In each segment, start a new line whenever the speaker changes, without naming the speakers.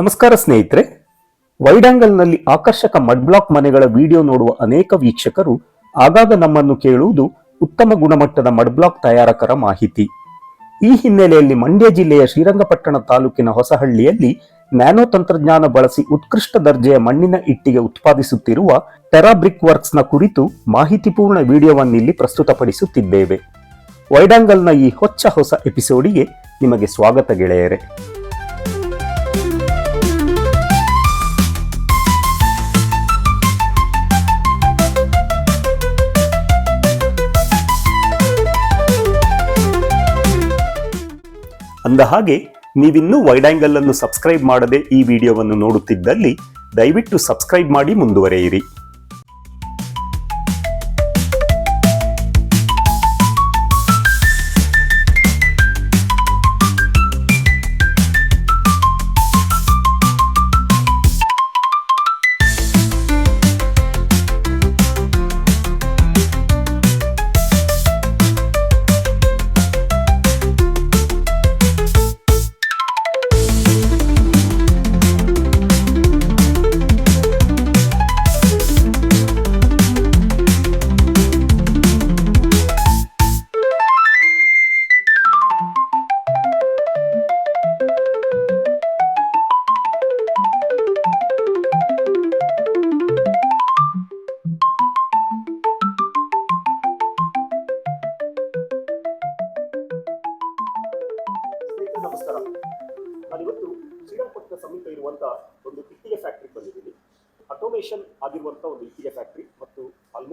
ನಮಸ್ಕಾರ ಸ್ನೇಹಿತರೆ. ವೈಡ್ ಆಂಗಲ್ನಲ್ಲಿ ಆಕರ್ಷಕ ಮಡ್ ಬ್ಲಾಕ್ ಮನೆಗಳ ವಿಡಿಯೋ ನೋಡುವ ಅನೇಕ ವೀಕ್ಷಕರು ಆಗಾಗ ನಮ್ಮನ್ನು ಕೇಳುವುದು ಉತ್ತಮ ಗುಣಮಟ್ಟದ ಮಡ್ ಬ್ಲಾಕ್ ತಯಾರಕರ ಮಾಹಿತಿ. ಈ ಹಿನ್ನೆಲೆಯಲ್ಲಿ ಮಂಡ್ಯ ಜಿಲ್ಲೆಯ ಶ್ರೀರಂಗಪಟ್ಟಣ ತಾಲೂಕಿನ ಹೊಸಹಳ್ಳಿಯಲ್ಲಿ ನ್ಯಾನೋ ತಂತ್ರಜ್ಞಾನ ಬಳಸಿ ಉತ್ಕೃಷ್ಟ ದರ್ಜೆಯ ಮಣ್ಣಿನ ಇಟ್ಟಿಗೆ ಉತ್ಪಾದಿಸುತ್ತಿರುವ ಟೆರಾಬ್ರಿಕ್ ವರ್ಕ್ಸ್ನ ಕುರಿತು ಮಾಹಿತಿಪೂರ್ಣ ವಿಡಿಯೋವನ್ನು ಇಲ್ಲಿ ಪ್ರಸ್ತುತಪಡಿಸುತ್ತಿದ್ದೇವೆ ವೈಡಾಂಗಲ್ನ ಈ ಹೊಚ್ಚ ಹೊಸ ಎಪಿಸೋಡಿಗೆ ನಿಮಗೆ ಸ್ವಾಗತ ಗೆಳೆಯರೆ. ಅಂದ ಹಾಗೆ ನೀವಿನ್ನೂ ವೈಡ್ ಆಂಗಲ್ ಅನ್ನು ಸಬ್ಸ್ಕ್ರೈಬ್ ಮಾಡದೆ ಈ ವಿಡಿಯೋವನ್ನು ನೋಡುತ್ತಿದ್ದಲ್ಲಿ ದಯವಿಟ್ಟು ಸಬ್ಸ್ಕ್ರೈಬ್ ಮಾಡಿ ಮುಂದುವರೆಯಿರಿ.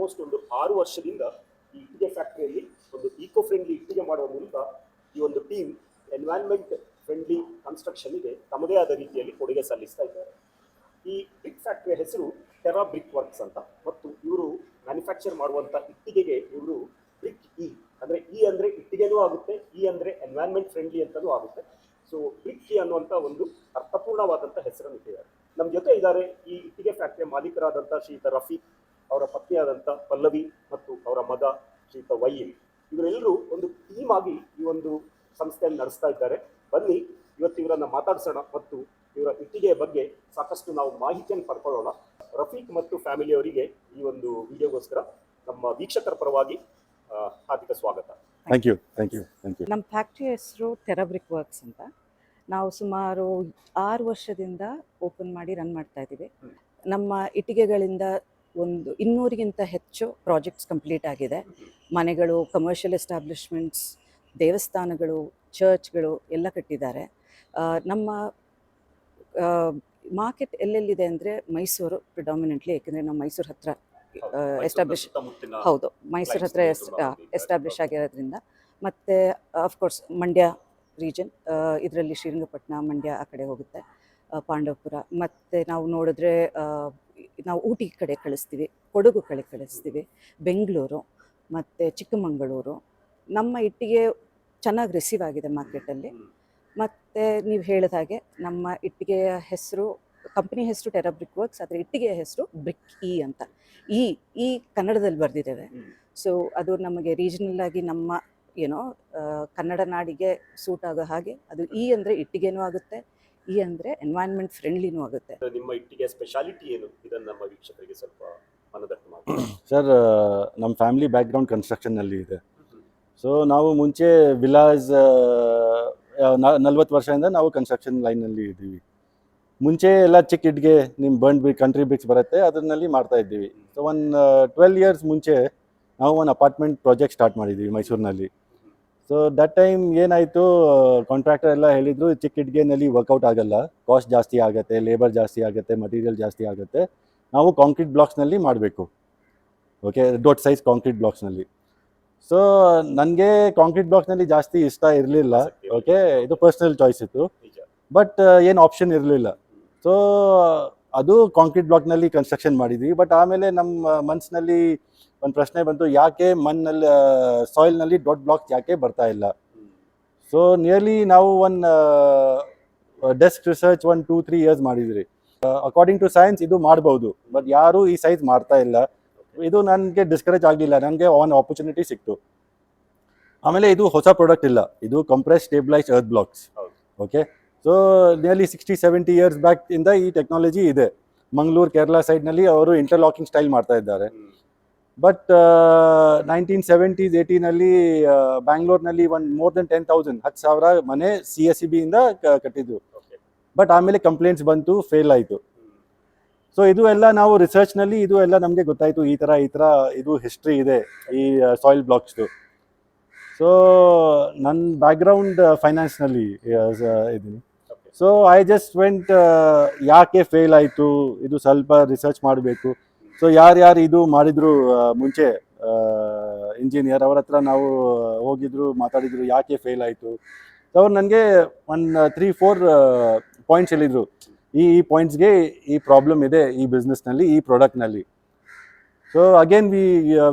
ಆಲ್ಮೋಸ್ಟ್ ಒಂದು ಆರು ವರ್ಷದಿಂದ ಈ ಇಟ್ಟಿಗೆ ಫ್ಯಾಕ್ಟರಿಯಲ್ಲಿ ಒಂದು ಈಕೋ ಫ್ರೆಂಡ್ಲಿ ಇಟ್ಟಿಗೆ ಮಾಡುವ ಮೂಲಕ ಈ ಒಂದು ಟೀಮ್ ಎನ್ವೈರನ್ಮೆಂಟ್ ಫ್ರೆಂಡ್ಲಿ ಕನ್ಸ್ಟ್ರಕ್ಷನ್ಗೆ ತಮ್ಮದೇ ಆದ ರೀತಿಯಲ್ಲಿ ಕೊಡುಗೆ ಸಲ್ಲಿಸ್ತಾ ಇದ್ದಾರೆ. ಈ ಬ್ರಿಕ್ ಫ್ಯಾಕ್ಟರಿಯ ಹೆಸರು ಟೆರಾ ಬ್ರಿಕ್ ವರ್ಕ್ಸ್ ಅಂತ. ಮತ್ತು ಇವರು ಮ್ಯಾನುಫ್ಯಾಕ್ಚರ್ ಮಾಡುವಂತ ಇಟ್ಟಿಗೆಗೆ ಇವರು ಬ್ರಿಕ್ ಇ ಅಂದ್ರೆ ಇ ಅಂದ್ರೆ ಇಟ್ಟಿಗೆನೂ ಆಗುತ್ತೆ ಇ ಅಂದ್ರೆ ಎನ್ವೈರನ್ಮೆಂಟ್ ಫ್ರೆಂಡ್ಲಿ ಅಂತಲೂ ಆಗುತ್ತೆ. ಸೊ ಬ್ರಿಕ್ ಇ ಅನ್ನುವಂತ ಒಂದು ಅರ್ಥಪೂರ್ಣವಾದಂತ ಹೆಸರನ್ನು ಇಟ್ಟಿದ್ದಾರೆ. ನಮ್ಮ ಜೊತೆ ಇದ್ದಾರೆ ಈ ಇಟ್ಟಿಗೆ ಫ್ಯಾಕ್ಟರಿಯ ಮಾಲೀಕರಾದಂಥ ಶ್ರೀಯುತ ರಫೀಕ್. ಅವರ ಪತ್ನಿಯಾದಂಥ ಪಲ್ಲವಿ ಮತ್ತು ಅವರ ಮಗ ಶ್ರೀತ ವೈಲ್ ಇವರೆಲ್ಲರೂ ಒಂದು ಟೀಮ್ ಆಗಿ ಈ ಒಂದು ಸಂಸ್ಥೆಯನ್ನು ನಡೆಸ್ತಾ ಇದ್ದಾರೆ. ಬನ್ನಿ ಇವತ್ತು ಇವರನ್ನ ಮಾತಾಡಿಸೋಣ ಮತ್ತು ಇವರ ಇಟ್ಟಿಗೆಯ ಬಗ್ಗೆ ಸಾಕಷ್ಟು ನಾವು ಮಾಹಿತಿಯನ್ನು ಪಡ್ಕೊಳ್ಳೋಣ. ರಫೀಕ್ ಮತ್ತು ಫ್ಯಾಮಿಲಿಯವರಿಗೆ ಈ ಒಂದು ವಿಡಿಯೋಗೋಸ್ಕರ ನಮ್ಮ ವೀಕ್ಷಕರ ಪರವಾಗಿ ಹಾರ್ದಿಕ ಸ್ವಾಗತ.
Thank you thank you thank you
ನಮ್ಮ ಫ್ಯಾಕ್ಟ್ರಿ ಹೆಸರು ಟೆರಾಬ್ರಿಕ್ ವರ್ಕ್ಸ್ ಅಂತ. ನಾವು ಸುಮಾರು ಆರು ವರ್ಷದಿಂದ ಓಪನ್ ಮಾಡಿ ರನ್ ಮಾಡ್ತಾ ಇದ್ದೀವಿ. ನಮ್ಮ ಇಟ್ಟಿಗೆಗಳಿಂದ ಒಂದು ಇನ್ನೂರಿಗಿಂತ ಹೆಚ್ಚು ಪ್ರಾಜೆಕ್ಟ್ಸ್ ಕಂಪ್ಲೀಟ್ ಆಗಿದೆ. ಮನೆಗಳು ಕಮರ್ಷಿಯಲ್ ಎಸ್ಟಾಬ್ಲಿಷ್ಮೆಂಟ್ಸ್ ದೇವಸ್ಥಾನಗಳು ಚರ್ಚ್ಗಳು ಎಲ್ಲ ಕಟ್ಟಿದ್ದಾರೆ. ನಮ್ಮ ಮಾರ್ಕೆಟ್ ಎಲ್ಲೆಲ್ಲಿದೆ ಅಂದರೆ ಮೈಸೂರು ಪ್ರಿಡಾಮಿನೆಂಟ್ಲಿ ಏಕೆಂದರೆ ನಮ್ಮ ಮೈಸೂರು ಹತ್ರ ಎಸ್ಟಾಬ್ಲಿಷ್ ಹೌದು ಮೈಸೂರು ಹತ್ರ ಎಸ್ಟಾಬ್ಲಿಷ್ ಆಗಿರೋದ್ರಿಂದ. ಮತ್ತು ಅಫ್ಕೋರ್ಸ್ ಮಂಡ್ಯ ರೀಜನ್ ಇದರಲ್ಲಿ ಶ್ರೀರಂಗಪಟ್ಟಣ ಮಂಡ್ಯ ಆ ಕಡೆ ಹೋಗುತ್ತೆ. ಪಾಂಡವಪುರ ಮತ್ತು ನಾವು ನೋಡಿದ್ರೆ ನಾವು ಊಟಿ ಕಡೆ ಕಳಿಸ್ತೀವಿ, ಕೊಡಗು ಕಡೆ ಕಳಿಸ್ತೀವಿ, ಬೆಂಗಳೂರು, ಮತ್ತು ಚಿಕ್ಕಮಗಳೂರು ನಮ್ಮ ಇಟ್ಟಿಗೆ ಚೆನ್ನಾಗಿ ರಿಸೀವ್ ಆಗಿದೆ ಮಾರ್ಕೆಟಲ್ಲಿ. ಮತ್ತು ನೀವು ಹೇಳಿದ ಹಾಗೆ ನಮ್ಮ ಇಟ್ಟಿಗೆಯ ಹೆಸರು ಕಂಪ್ನಿ ಹೆಸರು ಟೆರಾಬ್ರಿಕ್ ವರ್ಕ್ಸ್ ಆದರೆ ಇಟ್ಟಿಗೆಯ ಹೆಸರು ಬ್ರಿಕ್ ಇ ಅಂತ ಈ ಈ ಕನ್ನಡದಲ್ಲಿ ಬರೆದಿದ್ದೇವೆ. ಸೊ ಅದು ನಮಗೆ ರೀಜನಲ್ ಆಗಿ ನಮ್ಮ ಏನೋ ಕನ್ನಡ ನಾಡಿಗೆ ಸೂಟ್ ಆಗೋ ಹಾಗೆ ಅದು ಇ ಅಂದರೆ ಇಟ್ಟಿಗೆನೂ ಆಗುತ್ತೆ ಇ ಅಂದರೆ ಎನ್ವೈರ್ನ್ಮೆಂಟ್ ಫ್ರೆಂಡ್ಲಿನೂ ಆಗುತ್ತೆ.
ನಿಮ್ಮ ಇಟ್ಟಿಗೆ ಸ್ಪೆಷಾಲಿಟಿ ಏನು? ಇದನ್ನ ನಮ್ಮ ವೀಕ್ಷಕರಿಗೆ ಸ್ವಲ್ಪ ಮನದಟ್ಟು ಮಾಡಿ.
ಸರ್ ನಮ್ಮ ಫ್ಯಾಮಿಲಿ ಬ್ಯಾಕ್ಗ್ರೌಂಡ್ ಕನ್ಸ್ಟ್ರಕ್ಷನ್ನಲ್ಲಿ ಇದೆ. ಸೊ ನಾವು ಮುಂಚೆ ವಿಲಾಸ್ ನಲ್ವತ್ತು ವರ್ಷದಿಂದ ನಾವು ಕನ್ಸ್ಟ್ರಕ್ಷನ್ ಲೈನಲ್ಲಿ ಇದ್ದೀವಿ. ಮುಂಚೆ ಎಲ್ಲ ಚಿಕ್ಕ ಇಟ್ಗೆ ನಿಮ್ಮ ಬರ್ನ್ ಬಿ ಕಂಟ್ರಿ ಬ್ರಿಕ್ಸ್ ಬರುತ್ತೆ ಅದರಲ್ಲಿ ಮಾಡ್ತಾ ಇದ್ದೀವಿ. ಸೊ ಒನ್ ಟ್ವೆಲ್ ಇಯರ್ಸ್ ಮುಂಚೆ ನಾವು ಒಂದು ಅಪಾರ್ಟ್ಮೆಂಟ್ ಪ್ರಾಜೆಕ್ಟ್ ಸ್ಟಾರ್ಟ್ ಮಾಡಿದ್ದೀವಿ ಮೈಸೂರಿನಲ್ಲಿ. ಸೊ ದಟ್ ಟೈಮ್ ಏನಾಯಿತು ಕಾಂಟ್ರಾಕ್ಟರ್ ಎಲ್ಲ ಹೇಳಿದರು ಚಿಕ್ಕ ಇಟ್ಗೆನಲ್ಲಿ ವರ್ಕೌಟ್ ಆಗಲ್ಲ. ಕಾಸ್ಟ್ ಜಾಸ್ತಿ ಆಗುತ್ತೆ ಲೇಬರ್ ಜಾಸ್ತಿ ಆಗುತ್ತೆ ಮಟೀರಿಯಲ್ ಜಾಸ್ತಿ ಆಗುತ್ತೆ. ನಾವು ಕಾಂಕ್ರೀಟ್ ಬ್ಲಾಕ್ಸ್ನಲ್ಲಿ ಮಾಡಬೇಕು. ಓಕೆ ದೊಡ್ಡ ಸೈಜ್ ಕಾಂಕ್ರೀಟ್ ಬ್ಲಾಕ್ಸ್ನಲ್ಲಿ ಸೊ ನನಗೆ ಕಾಂಕ್ರೀಟ್ ಬ್ಲಾಕ್ಸ್ನಲ್ಲಿ ಜಾಸ್ತಿ ಇಷ್ಟ ಇರಲಿಲ್ಲ. ಓಕೆ ಇದು ಪರ್ಸ್ನಲ್ ಚಾಯ್ಸ್ ಇತ್ತು. ಬಟ್ ಏನು ಆಪ್ಷನ್ ಇರಲಿಲ್ಲ. ಸೊ ಅದು ಕಾಂಕ್ರೀಟ್ ಬ್ಲಾಕ್ನಲ್ಲಿ ಕನ್ಸ್ಟ್ರಕ್ಷನ್ ಮಾಡಿದ್ವಿ. ಬಟ್ ಆಮೇಲೆ ನಮ್ಮ ಮನಸ್ಸಿನಲ್ಲಿ ಒಂದು ಪ್ರಶ್ನೆ ಬಂತು, ಯಾಕೆ ಮಣ್ಣಲ್ಲಿ ಸಾಯಿಲ್ನಲ್ಲಿ ದೊಡ್ಡ ಬ್ಲಾಕ್ಸ್ ಯಾಕೆ ಬರ್ತಾ ಇಲ್ಲ. ಸೊ ನಿಯರ್ಲಿ ನಾವು one desk research one two three years ಮಾಡಿದ್ರಿ ಅಕಾರ್ಡಿಂಗ್ ಟು ಸೈನ್ಸ್ ಇದು ಮಾಡ್ಬೋದು ಬಟ್ ಯಾರು ಈ ಸೈಜ್ ಮಾಡ್ತಾ ಇಲ್ಲ. ಇದು ನನಗೆ ಡಿಸ್ಕರೇಜ್ ಆಗಲಿಲ್ಲ ನನಗೆ ಒನ್ ಆಪರ್ಚುನಿಟಿ ಸಿಕ್ತು. ಆಮೇಲೆ ಇದು ಹೊಸ ಪ್ರಾಡಕ್ಟ್ ಇಲ್ಲ, ಇದು compress stabilise earth
blocks
okay so nearly sixty seventy years back ಇಂದ ಈ ಟೆಕ್ನಾಲಜಿ ಇದೆ. ಮಂಗಳೂರು, ಕೇರಳ ಸೈಡ್ನಲ್ಲಿ ಅವರು ಇಂಟರ್ಲಾಕಿಂಗ್ ಸ್ಟೈಲ್ ಮಾಡ್ತಾ ಇದ್ದಾರೆ. ಬಟ್ ನೈನ್ಟೀನ್ ಸೆವೆಂಟೀಸ್ ಏಯ್ಟೀನಲ್ಲಿ ಬ್ಯಾಂಗ್ಳೂರ್ನಲ್ಲಿ ಒಂದು ಮೋರ್ ದೆನ್ ಟೆನ್ ತೌಸಂಡ್ ಹತ್ತು ಸಾವಿರ ಮನೆ ಸಿ ಎಸ್ ಸಿ ಬಿಯಿಂದ ಕಟ್ಟಿದ್ರು
ಓಕೆ
ಬಟ್ ಆಮೇಲೆ ಕಂಪ್ಲೇಂಟ್ಸ್ ಬಂತು ಫೇಲ್ ಆಯಿತು. ಸೊ ಇದು ಎಲ್ಲ ನಾವು ರಿಸರ್ಚ್ನಲ್ಲಿ ಇದು ಎಲ್ಲ ನಮಗೆ ಗೊತ್ತಾಯಿತು ಈ ಥರ ಈ ಥರ ಇದು ಹಿಸ್ಟ್ರಿ ಇದೆ ಈ ಸಾಯಿಲ್ ಬ್ಲಾಕ್ಸ್ದು ಸೊ ನನ್ನ ಬ್ಯಾಕ್ಗ್ರೌಂಡ್ ಫೈನಾನ್ಸ್ನಲ್ಲಿ ಇದ್ದೀನಿ. ಸೊ ಐ ಜಸ್ಟ್ ವೆಂಟ್ ಯಾಕೆ ಫೇಲ್ ಆಯಿತು ಇದು ಸ್ವಲ್ಪ ರಿಸರ್ಚ್ ಮಾಡಬೇಕು. ಸೊ ಯಾರ್ಯಾರು ಇದು ಮಾಡಿದ್ರು ಮುಂಚೆ ಇಂಜಿನಿಯರ್ ಅವರ ಹತ್ರ ನಾವು ಹೋಗಿದ್ರು, ಮಾತಾಡಿದ್ರು, ಯಾಕೆ ಫೇಲ್ ಆಯಿತು? ಅವ್ರು ನನಗೆ ಒನ್ ತ್ರೀ ಫೋರ್ ಪಾಯಿಂಟ್ಸ್ ಹೇಳಿದರು. ಈ ಈ ಪಾಯಿಂಟ್ಸ್ಗೆ ಈ ಪ್ರಾಬ್ಲಮ್ ಇದೆ ಈ ಬಿಸ್ನೆಸ್ನಲ್ಲಿ ಈ ಪ್ರಾಡಕ್ಟ್ನಲ್ಲಿ so again we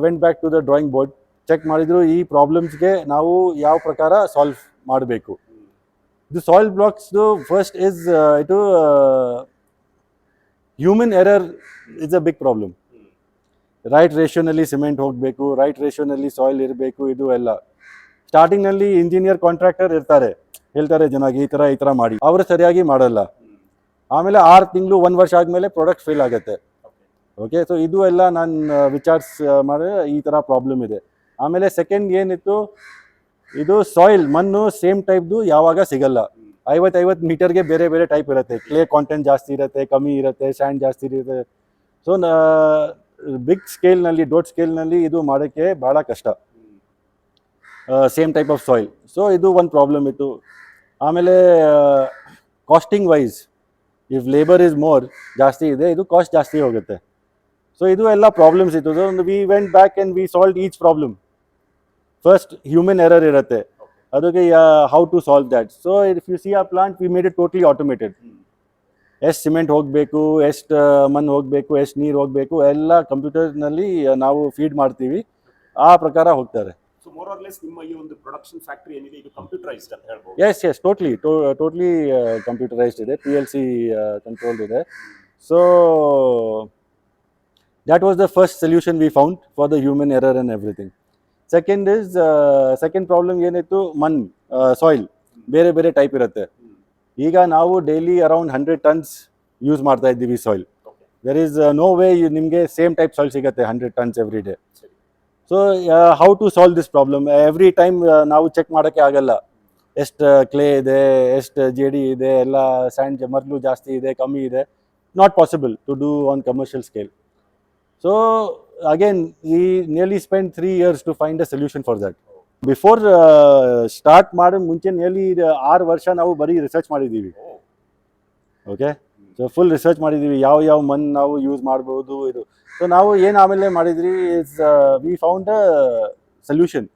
went back to the drawing board check ಮಾಡಿದ್ರು, ಈ ಪ್ರಾಬ್ಲಮ್ಸ್ಗೆ ನಾವು ಯಾವ ಪ್ರಕಾರ ಸಾಲ್ವ್ ಮಾಡಬೇಕು. ಇದು ಸಾಯಿಲ್ ಬ್ಲಾಕ್ಸ್ದು ಫಸ್ಟ್ ಇಸ್ ಇದು human error is a big problem right ರೇಷಿಯೋನಲ್ಲಿ cement ಹೋಗಬೇಕು ರೈಟ್ ರೇಷಿಯೋನಲ್ಲಿ ಸಾಯಿಲ್ ಇರಬೇಕು, ಇದು ಎಲ್ಲ. ಸ್ಟಾರ್ಟಿಂಗ್ನಲ್ಲಿ ಇಂಜಿನಿಯರ್ ಕಾಂಟ್ರಾಕ್ಟರ್ ಇರ್ತಾರೆ. ಹೇಳ್ತಾರೆ ಚೆನ್ನಾಗಿ ಈ ಥರ ಈ ಥರ ಮಾಡಿ. ಅವರು ಸರಿಯಾಗಿ ಮಾಡಲ್ಲ. ಆಮೇಲೆ ಆರು ತಿಂಗಳು, ಒಂದು ವರ್ಷ ಆದಮೇಲೆ ಪ್ರಾಡಕ್ಟ್ ಫೇಲ್ ಆಗುತ್ತೆ. ಓಕೆ ಸೊ ಇದು ಎಲ್ಲ ನಾನು ವಿಚಾರಿಸ್ ಮಾಡಿದ್ರೆ ಈ ಥರ ಪ್ರಾಬ್ಲಮ್ ಇದೆ. ಆಮೇಲೆ ಸೆಕೆಂಡ್ ಏನಿತ್ತು, ಇದು ಸಾಯಿಲ್ ಮಣ್ಣು ಸೇಮ್ ಟೈಪ್ದು ಯಾವಾಗ ಸಿಗಲ್ಲ. ಐವತ್ತು ಐವತ್ತು ಮೀಟರ್ಗೆ ಬೇರೆ ಬೇರೆ ಟೈಪ್ ಇರುತ್ತೆ. ಕ್ಲೇ ಕಾಂಟೆಂಟ್ ಜಾಸ್ತಿ ಇರುತ್ತೆ, ಕಮ್ಮಿ ಇರುತ್ತೆ ಸ್ಯಾಂಡ್ ಜಾಸ್ತಿ ಇರುತ್ತೆ. ಸೊ ಬಿಗ್ ಸ್ಕೇಲ್ನಲ್ಲಿ ಡೋಟ್ ಸ್ಕೇಲ್ನಲ್ಲಿ ಇದು ಮಾಡೋಕ್ಕೆ ಭಾಳ ಕಷ್ಟ. Same type of soil so ಇದು ಒಂದು ಪ್ರಾಬ್ಲಮ್ ಇತ್ತು. ಆಮೇಲೆ costing wise if labour is more ಜಾಸ್ತಿ ಇದೆ, ಇದು ಕಾಸ್ಟ್ ಜಾಸ್ತಿ ಹೋಗುತ್ತೆ. ಸೊ ಇದು ಎಲ್ಲ ಪ್ರಾಬ್ಲಮ್ಸ್ ಇತ್ತು. So we went back and we solve each problem first human error ಇರುತ್ತೆ. ಅದಕ್ಕೆ how to solve that so if you see a plant we made it totally automated ಎಷ್ಟು ಸಿಮೆಂಟ್ ಹೋಗಬೇಕು ಎಷ್ಟು ಮಣ್ಣು ಹೋಗಬೇಕು ಎಷ್ಟು ನೀರು ಹೋಗಬೇಕು ಎಲ್ಲ ಕಂಪ್ಯೂಟರ್ನಲ್ಲಿ ನಾವು ಫೀಡ್ ಮಾಡ್ತೀವಿ. ಆ ಪ್ರಕಾರ ಹೋಗ್ತಾರೆ.
ಸೊ ಮೋರ್ ಆರ್ ಲೆಸ್ ನಿಮ್ಮ ಈ ಒಂದು ಪ್ರೊಡಕ್ಷನ್ ಫ್ಯಾಕ್ಟರಿ ಏನಿದೆ ಇದು ಕಂಪ್ಯೂಟರೈಸ್ಡ್ ಅಂತ ಹೇಳ್ಬೋದು.
Yes yes totally totally computerised ಇದೆ ಪಿ ಎಲ್ ಸಿ ಕಂಟ್ರೋಲ್ಡ್ ಇದೆ. So that was the first solution we found for the human error and everything second is second problem ಏನಿತ್ತು? ಮಣ್ ಸಾಯಿಲ್ ಬೇರೆ ಬೇರೆ ಟೈಪ್ ಇರುತ್ತೆ. ಈಗ ನಾವು daily around hundred tons use ಮಾಡ್ತಾ ಇದ್ದೀವಿ
soil
there is no way ನಿಮಗೆ ಸೇಮ್ ಟೈಪ್ ಸಾಯಿಲ್ ಸಿಗುತ್ತೆ hundred tons every
day
so how to solve this problem every time ನಾವು ಚೆಕ್ ಮಾಡೋಕ್ಕೆ ಆಗಲ್ಲ. ಎಷ್ಟು ಕ್ಲೇ ಇದೆ, ಎಷ್ಟು ಜೆ ಡಿ ಇದೆ, ಎಲ್ಲ ಸ್ಯಾಂಡ್ ಮರಳು ಜಾಸ್ತಿ ಇದೆ, ಕಮ್ಮಿ ಇದೆ. Not possible to do on commercial scale so again we nearly spend three years to find a solution for that before start ಮಾಡೋ ಮುಂಚೆ ನಿಯರ್ಲಿ ಆರು ವರ್ಷ ನಾವು ಬರೀ ರಿಸರ್ಚ್ ಮಾಡಿದ್ದೀವಿ. ಓಕೆ ಸೊ ಫುಲ್ ರಿಸರ್ಚ್ ಮಾಡಿದ್ದೀವಿ. ಯಾವ ಯಾವ ಮನ್ ನಾವು ಯೂಸ್ ಮಾಡ್ಬೋದು, ಇದು. ಸೊ ನಾವು ಏನು ಆಮೇಲೆ ಮಾಡಿದ್ರಿ is we found a solution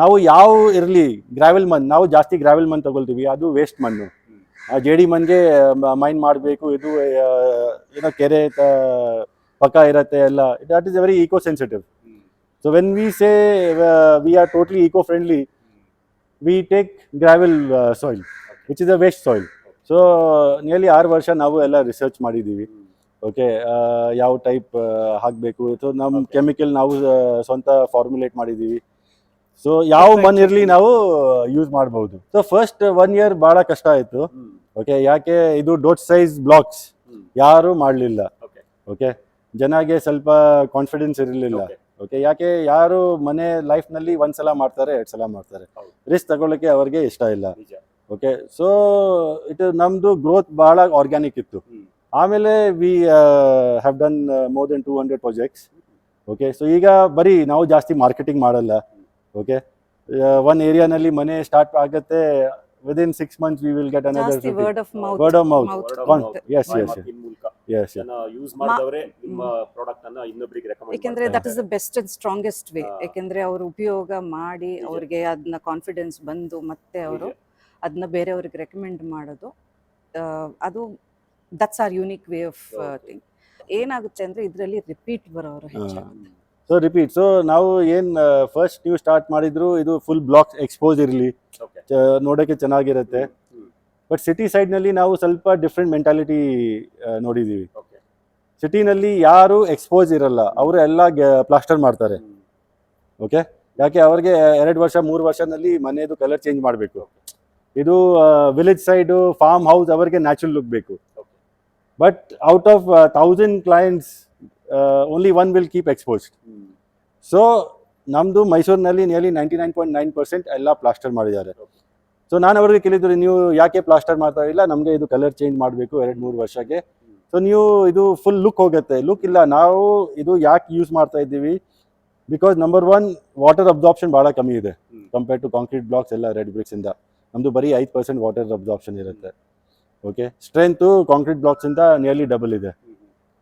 ನಾವು ಯಾವ ಇರಲಿ ಗ್ರಾವೆಲ್ ಮನ್ ನಾವು ಜಾಸ್ತಿ ಗ್ರಾವೆಲ್ ಮನ್ ತಗೊಳ್ತೀವಿ. ಅದು ವೇಸ್ಟ್ ಮಣ್ಣು. ಜೆ ಡಿ ಮಣ್ಣಿಗೆ ಮೈನ್ ಮಾಡಬೇಕು, ಇದು ಏನೋ ಕೆರೆ ಪಕ್ಕ ಇರುತ್ತೆ ಎಲ್ಲ. That is very eco sensitive so when we say we are totally eco friendly we take gravel soil which is a waste soil so nearly ಆರು ವರ್ಷ ನಾವು ಎಲ್ಲ ರಿಸರ್ಚ್ ಮಾಡಿದ್ದೀವಿ. ಓಕೆ ಯಾವ ಟೈಪ್ ಹಾಕಬೇಕು. ಸೊ ನಮ್ಮ ಕೆಮಿಕಲ್ ನಾವು ಸ್ವಂತ ಫಾರ್ಮುಲೇಟ್ ಮಾಡಿದ್ದೀವಿ. ಸೊ ಯಾವ ಮನ್ ಇರಲಿ ನಾವು ಯೂಸ್ ಮಾಡ್ಬೋದು. ಸೊ ಫಸ್ಟ್ ಒನ್ ಇಯರ್ ಭಾಳ ಕಷ್ಟ ಆಯಿತು. ಓಕೆ ಯಾಕೆ? ಇದು ಡೋಟ್ ಸೈಜ್ ಬ್ಲಾಕ್ಸ್ ಯಾರು ಮಾಡಲಿಲ್ಲ.
ಓಕೆ
ಜನಗೆ ಸ್ವಲ್ಪ ಕಾನ್ಫಿಡೆನ್ಸ್ ಇರಲಿಲ್ಲ. ಓಕೆ ಯಾಕೆ ಯಾರು ಮನೆ ಲೈಫ್ನಲ್ಲಿ ಒಂದ್ಸಲ ಮಾಡ್ತಾರೆ ಎರಡು ಸಲ ಮಾಡ್ತಾರೆ. ರಿಸ್ಕ್ ತಗೊಳ್ಳೋಕೆ ಅವ್ರಿಗೆ ಇಷ್ಟ ಇಲ್ಲ. ಓಕೆ ಸೊ ಇಟ್ ನಮ್ದು ಗ್ರೋತ್ ಬಹಳ ಆರ್ಗ್ಯಾನಿಕ್ ಇತ್ತು. ಆಮೇಲೆ we have done more then two hundred projects okay so ಈಗ ಬರೀ ನಾವು ಜಾಸ್ತಿ ಮಾರ್ಕೆಟಿಂಗ್ ಮಾಡಲ್ಲ. ಓಕೆ ಒನ್ ಏರಿಯಾನಲ್ಲಿ ಮನೆ ಸ್ಟಾರ್ಟ್ ಆಗುತ್ತೆ within six months we will
get
another
word of mouth
word of mouth
mouth.
Word of
yes yes
ಮಾತಿನ ಮೂಲಕ ಜನ ಯೂಸ್ ಮಾಡಿದವರೇ ನಿಮ್ಮ ಪ್ರಾಡಕ್ಟ್ ಅನ್ನ ಇನ್ನೊಬ್ಬರಿಗೆ
ಏಕೆಂದ್ರೆ recommend that is the best and strongest
way.
ಯಾಕೆಂದ್ರೆ ಅವರು ಉಪಯೋಗ ಮಾಡಿ. ಅವ್ರಿಗೆ ಅದನ್ನ ಕಾನ್ಫಿಡೆನ್ಸ್ ಬಂದು ಮತ್ತೆ ಅವರು ಅದನ್ನ ಬೇರೆಯವ್ರಿಗೆ ರೆಕಮೆಂಡ್ ಮಾಡೋದು ಅದು that's our unique way
of
thing ಏನಾಗುತ್ತೆ ಅಂದ್ರೆ ಇದರಲ್ಲಿ ರಿಪೀಟ್ ಬರೋರು ಹೆಚ್ಚಾಗುತ್ತೆ
ಸೊ ರಿಪೀಟ್ ಸೊ ನಾವು ಏನ್ ಫಸ್ಟ್ ನೀವು ಸ್ಟಾರ್ಟ್ ಮಾಡಿದ್ರು ಇದು ಫುಲ್ ಬ್ಲಾಕ್ ಎಕ್ಸ್ಪೋಸ್ ಇರಲಿ. ನೋಡೋಕೆ ಚೆನ್ನಾಗಿರುತ್ತೆ. ಬಟ್ ಸಿಟಿ ಸೈಡ್ನಲ್ಲಿ ನಾವು ಸ್ವಲ್ಪ ಡಿಫ್ರೆಂಟ್ ಮೆಂಟಾಲಿಟಿ ನೋಡಿದ್ದೀವಿ
ಓಕೆ
ಸಿಟಿನಲ್ಲಿ ಯಾರು ಎಕ್ಸ್ಪೋಸ್ ಇರಲ್ಲ. ಅವರು ಎಲ್ಲ ಪ್ಲಾಸ್ಟರ್ ಮಾಡ್ತಾರೆ. ಓಕೆ ಯಾಕೆ ಅವ್ರಿಗೆ ಎರಡು ವರ್ಷ ಮೂರು ವರ್ಷದಲ್ಲಿ ಮನೆಯದು ಕಲರ್ ಚೇಂಜ್ ಮಾಡಬೇಕು. ಇದು ವಿಲೇಜ್ ಸೈಡು ಫಾರ್ಮ್ ಹೌಸ್ ಅವರಿಗೆ ನ್ಯಾಚುರಲ್ ಲುಕ್ ಬೇಕು. But out of thousand clients only one will keep exposed so ನಮ್ಮದು ಮೈಸೂರಿನಲ್ಲಿ nearly ninety nine point nine percent ಎಲ್ಲ ಪ್ಲಾಸ್ಟರ್ ಮಾಡಿದ್ದಾರೆ. ಸೊ ನಾನು ಅವ್ರಿಗೆ ಕೇಳಿದ್ರು ನೀವು ಯಾಕೆ ಪ್ಲಾಸ್ಟರ್ ಮಾಡ್ತಾ ಇಲ್ಲ? ನಮಗೆ ಇದು ಕಲರ್ ಚೇಂಜ್ ಮಾಡಬೇಕು ಎರಡು ಮೂರು ವರ್ಷಕ್ಕೆ. ಸೊ ನೀವು ಇದು ಫುಲ್ ಲುಕ್ ಹೋಗುತ್ತೆ. ಲುಕ್ ಇಲ್ಲ ನಾವು ಇದು ಯಾಕೆ ಯೂಸ್ ಮಾಡ್ತಾ ಇದ್ದೀವಿ? Because number one water absorption ಭಾಳ ಕಮ್ಮಿ ಇದೆ ಕಂಪೇರ್ ಟು ಕಾಂಕ್ರೀಟ್ ಬ್ಲಾಕ್ಸ್ ಎಲ್ಲ ರೆಡ್ ಬ್ರಿಕ್ಸಿಂದ ನಮ್ಮದು ಬರೀ ಐದು ಪರ್ಸೆಂಟ್ ವಾಟರ್ ಅಬ್ಸಾರ್ಪ್ಷನ್ ಇರುತ್ತೆ. ಓಕೆ ಸ್ಟ್ರೆಂತು ಕಾಂಕ್ರೀಟ್ ಬ್ಲಾಕ್ಸಿಂದ ನಿಯರ್ಲಿ ಡಬಲ್ ಇದೆ.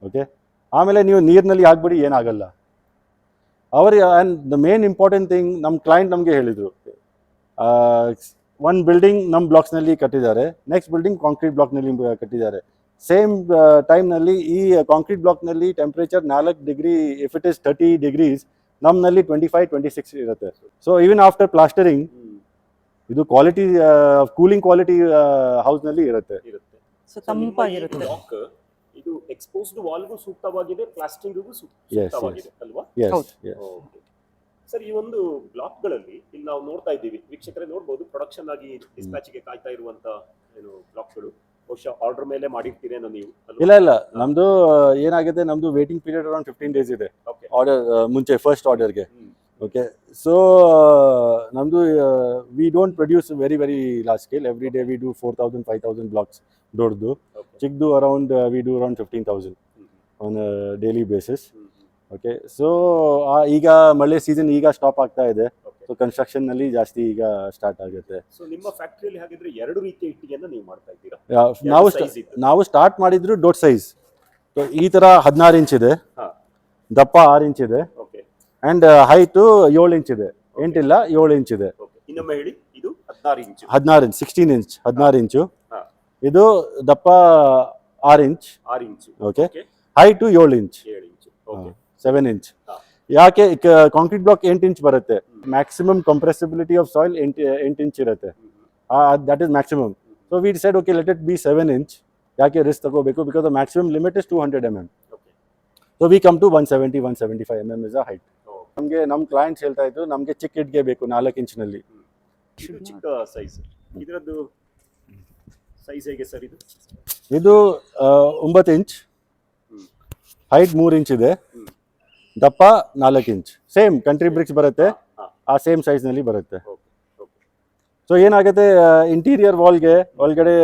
ಓಕೆ ಆಮೇಲೆ ನೀವು ನೀರಿನಲ್ಲಿ ಹಾಕ್ಬಿಡಿ ಏನಾಗಲ್ಲ. ಅವರು and the main important thing ನಮ್ಮ ಕ್ಲೈಂಟ್ ನಮಗೆ ಹೇಳಿದರು. ಒಂದು ಬಿಲ್ಡಿಂಗ್ ನಮ್ಮ ಬ್ಲಾಕ್ಸ್ನಲ್ಲಿ ಕಟ್ಟಿದ್ದಾರೆ. ನೆಕ್ಸ್ಟ್ ಬಿಲ್ಡಿಂಗ್ ಕಾಂಕ್ರೀಟ್ ಬ್ಲಾಕ್ನಲ್ಲಿ ಕಟ್ಟಿದ್ದಾರೆ. ಸೇಮ್ ಟೈಮ್ನಲ್ಲಿ ಈ ಕಾಂಕ್ರೀಟ್ ಬ್ಲಾಕ್ನಲ್ಲಿ ಟೆಂಪ್ರೇಚರ್ ನಾಲ್ಕು degree if it is thirty degrees ನಮ್ಮಲ್ಲಿ ಟ್ವೆಂಟಿ ಫೈವ್ ಟ್ವೆಂಟಿ ಸಿಕ್ಸ್ ಇರುತ್ತೆ ಸೊ ಈವನ್ ಆಫ್ಟರ್ ಪ್ಲಾಸ್ಟರಿಂಗ್ ಇದು ಕ್ವಾಲಿಟಿ ಕೂಲಿಂಗ್ ಕ್ವಾಲಿಟಿ ಹೌಸ್ನಲ್ಲಿ ಇರುತ್ತೆ.
ಇರುತ್ತೆ.
ಸೊ ತಂಪಾಗಿರುತ್ತೆ.
ಇದು ಎಕ್ಸ್ಪೋಸ್ಡ್ ವಾಲ್ಗೂ ಸೂಕ್ತವಾಗಿದೆ ಪ್ಲಾಸ್ಟಿಂಗ್ಗೂ. ಸೂಕ್ತವಾಗಿದೆ ಅಲ್ವಾ. ಸರ್ ಈ ಒಂದು ಬ್ಲಾಕ್ಗಳಲ್ಲಿ ಇಲ್ಲಿ ನಾವು ನೋಡ್ತಾ ಇದ್ದೀವಿ ವೀಕ್ಷಕರೇ ನೋಡ್ಬೋದು ಪ್ರೊಡಕ್ಷನ್ ಆಗಿ ಡಿಸ್ಪ್ಯಾಚ್ಗೆ ಕಾಯ್ತಾ ಇರುವಂತ ಏನು ಬ್ಲಾಕ್ಗಳು ಬಹುಶಃ ಆರ್ಡರ್ ಮೇಲೆ ಮಾಡಿರ್ತೀರೇನೋ ನೀವು
ಇಲ್ಲ ಇಲ್ಲ. ನಮ್ದು ಏನಾಗಿದೆ ನಮ್ದು waiting period around fifteen days ಇದೆ.
ಓಕೆ
ಆರ್ಡರ್ ಮುಂಚೆ ಫಸ್ಟ್ ಆರ್ಡರ್ಗೆ ಓಕೆ ಸೊ ನಮ್ಮದು we don't produce very very large scale every day we do four thousand five thousand blocks ದೊಡ್ಡದು. ಚಿಕ್ಕದು around we do around fifteen thousand on daily basis okay so ಈಗ ಮಳೆ season ಈಗ stop ಆಗ್ತಾ ಇದೆ. So ಕನ್ಸ್ಟ್ರಕ್ಷನ್ನಲ್ಲಿ ಜಾಸ್ತಿ ಈಗ ಸ್ಟಾರ್ಟ್ ಆಗುತ್ತೆ.
ಸೊ ನಿಮ್ಮ ಫ್ಯಾಕ್ಟರಿಯಲ್ಲಿ ಹಾಗಿದ್ರೆ ಎರಡು ರೀತಿಯ ಇಟ್ಟಿಗೆಯನ್ನು ನೀವು ಮಾಡ್ತಾ ಇದ್ದೀರಾ?
ನಾವು ನಾವು ಸ್ಟಾರ್ಟ್ ಮಾಡಿದ್ರು ಡೋಟ್ ಸೈಜ್ ಸೊ ಈ ತರ ಹದಿನಾರು ಇಂಚ್ ಇದೆ.
ಹಾ.
ದಪ್ಪ ಆರು ಇಂಚ್ ಇದೆ.
ಓಕೆ
ಆ್ಯಂಡ್ ಹೈಟು ಏಳು ಇಂಚ್ ಇದೆ. ಎಂಟಿಲ್ಲ ಏಳು ಇಂಚ್ ಇದೆ.
ಇನ್ನೊಮ್ಮೆ ಹೇಳಿ ಇದು ಹದಿನಾರು ಇಂಚ್
ಹದಿನಾರು ಇಂಚ್ ಸಿಕ್ಸ್ಟೀನ್ ಇಂಚ್ ಹದಿನಾರು ಇಂಚು. ಇದು ದಪ್ಪ ಆರು ಇಂಚ್
ಆರು ಇಂಚ್
ಓಕೆ
ಹೈಟ್
ಹೈಟು ಏಳು ಇಂಚ್
ಏಳು ಇಂಚ್ ಓಕೆ
ಸೆವೆನ್ ಇಂಚ್. ಯಾಕೆ ಕಾಂಕ್ರೀಟ್ ಬ್ಲಾಕ್ ಎಂಟು ಇಂಚ್ ಬರುತ್ತೆ? ಮ್ಯಾಕ್ಸಿಮಮ್ ಕಂಪ್ರೆಸಿಬಿಲಿಟಿ ಆಫ್ ಸಾಯಿಲ್ ಎಂಟು ಎಂಟು ಇಂಚ್ ಇರುತ್ತೆ. That is maximum so we decide okay let it be seven inch ಯಾಕೆ ರಿಸ್ಕ್ ತಗೋಬೇಕು? Because the maximum limit is two hundred M M
okay
so we come to one seventy one seventy five M M is a height ನಮಗೆ ನಮ್ಮ clients ಹೇಳ್ತಾ ಇದ್ರು ನಮಗೆ ಚಿಕ್ಕ ಇಟ್ಗೆ ಬೇಕು ನಾಲ್ಕು ಇಂಚಿನಲ್ಲಿ
ಚಿಕ್ಕ ಸೈಜ್ ಇದರದ್ದು ಸೈಜ್ ಹೇಗೆ ಸರ್ ಇದು?
ಇದು ಒಂಬತ್ತು ಇಂಚ್ ಹೈಟ್ ಮೂರು ಇಂಚ್ ಇದೆ. ದಪ್ಪ ನಾಲ್ಕು ಇಂಚ್. ಸೇಮ್ ಕಂಟ್ರಿ ಬ್ರಿಕ್ಸ್ ಬರುತ್ತೆ. ಆ ಸೇಮ್ ಸೈಜ್ನಲ್ಲಿ ಬರುತ್ತೆ. ಸೊ ಏನಾಗುತ್ತೆ ಇಂಟೀರಿಯರ್ ವಾಲ್ಗೆ ಒಳಗಡೆ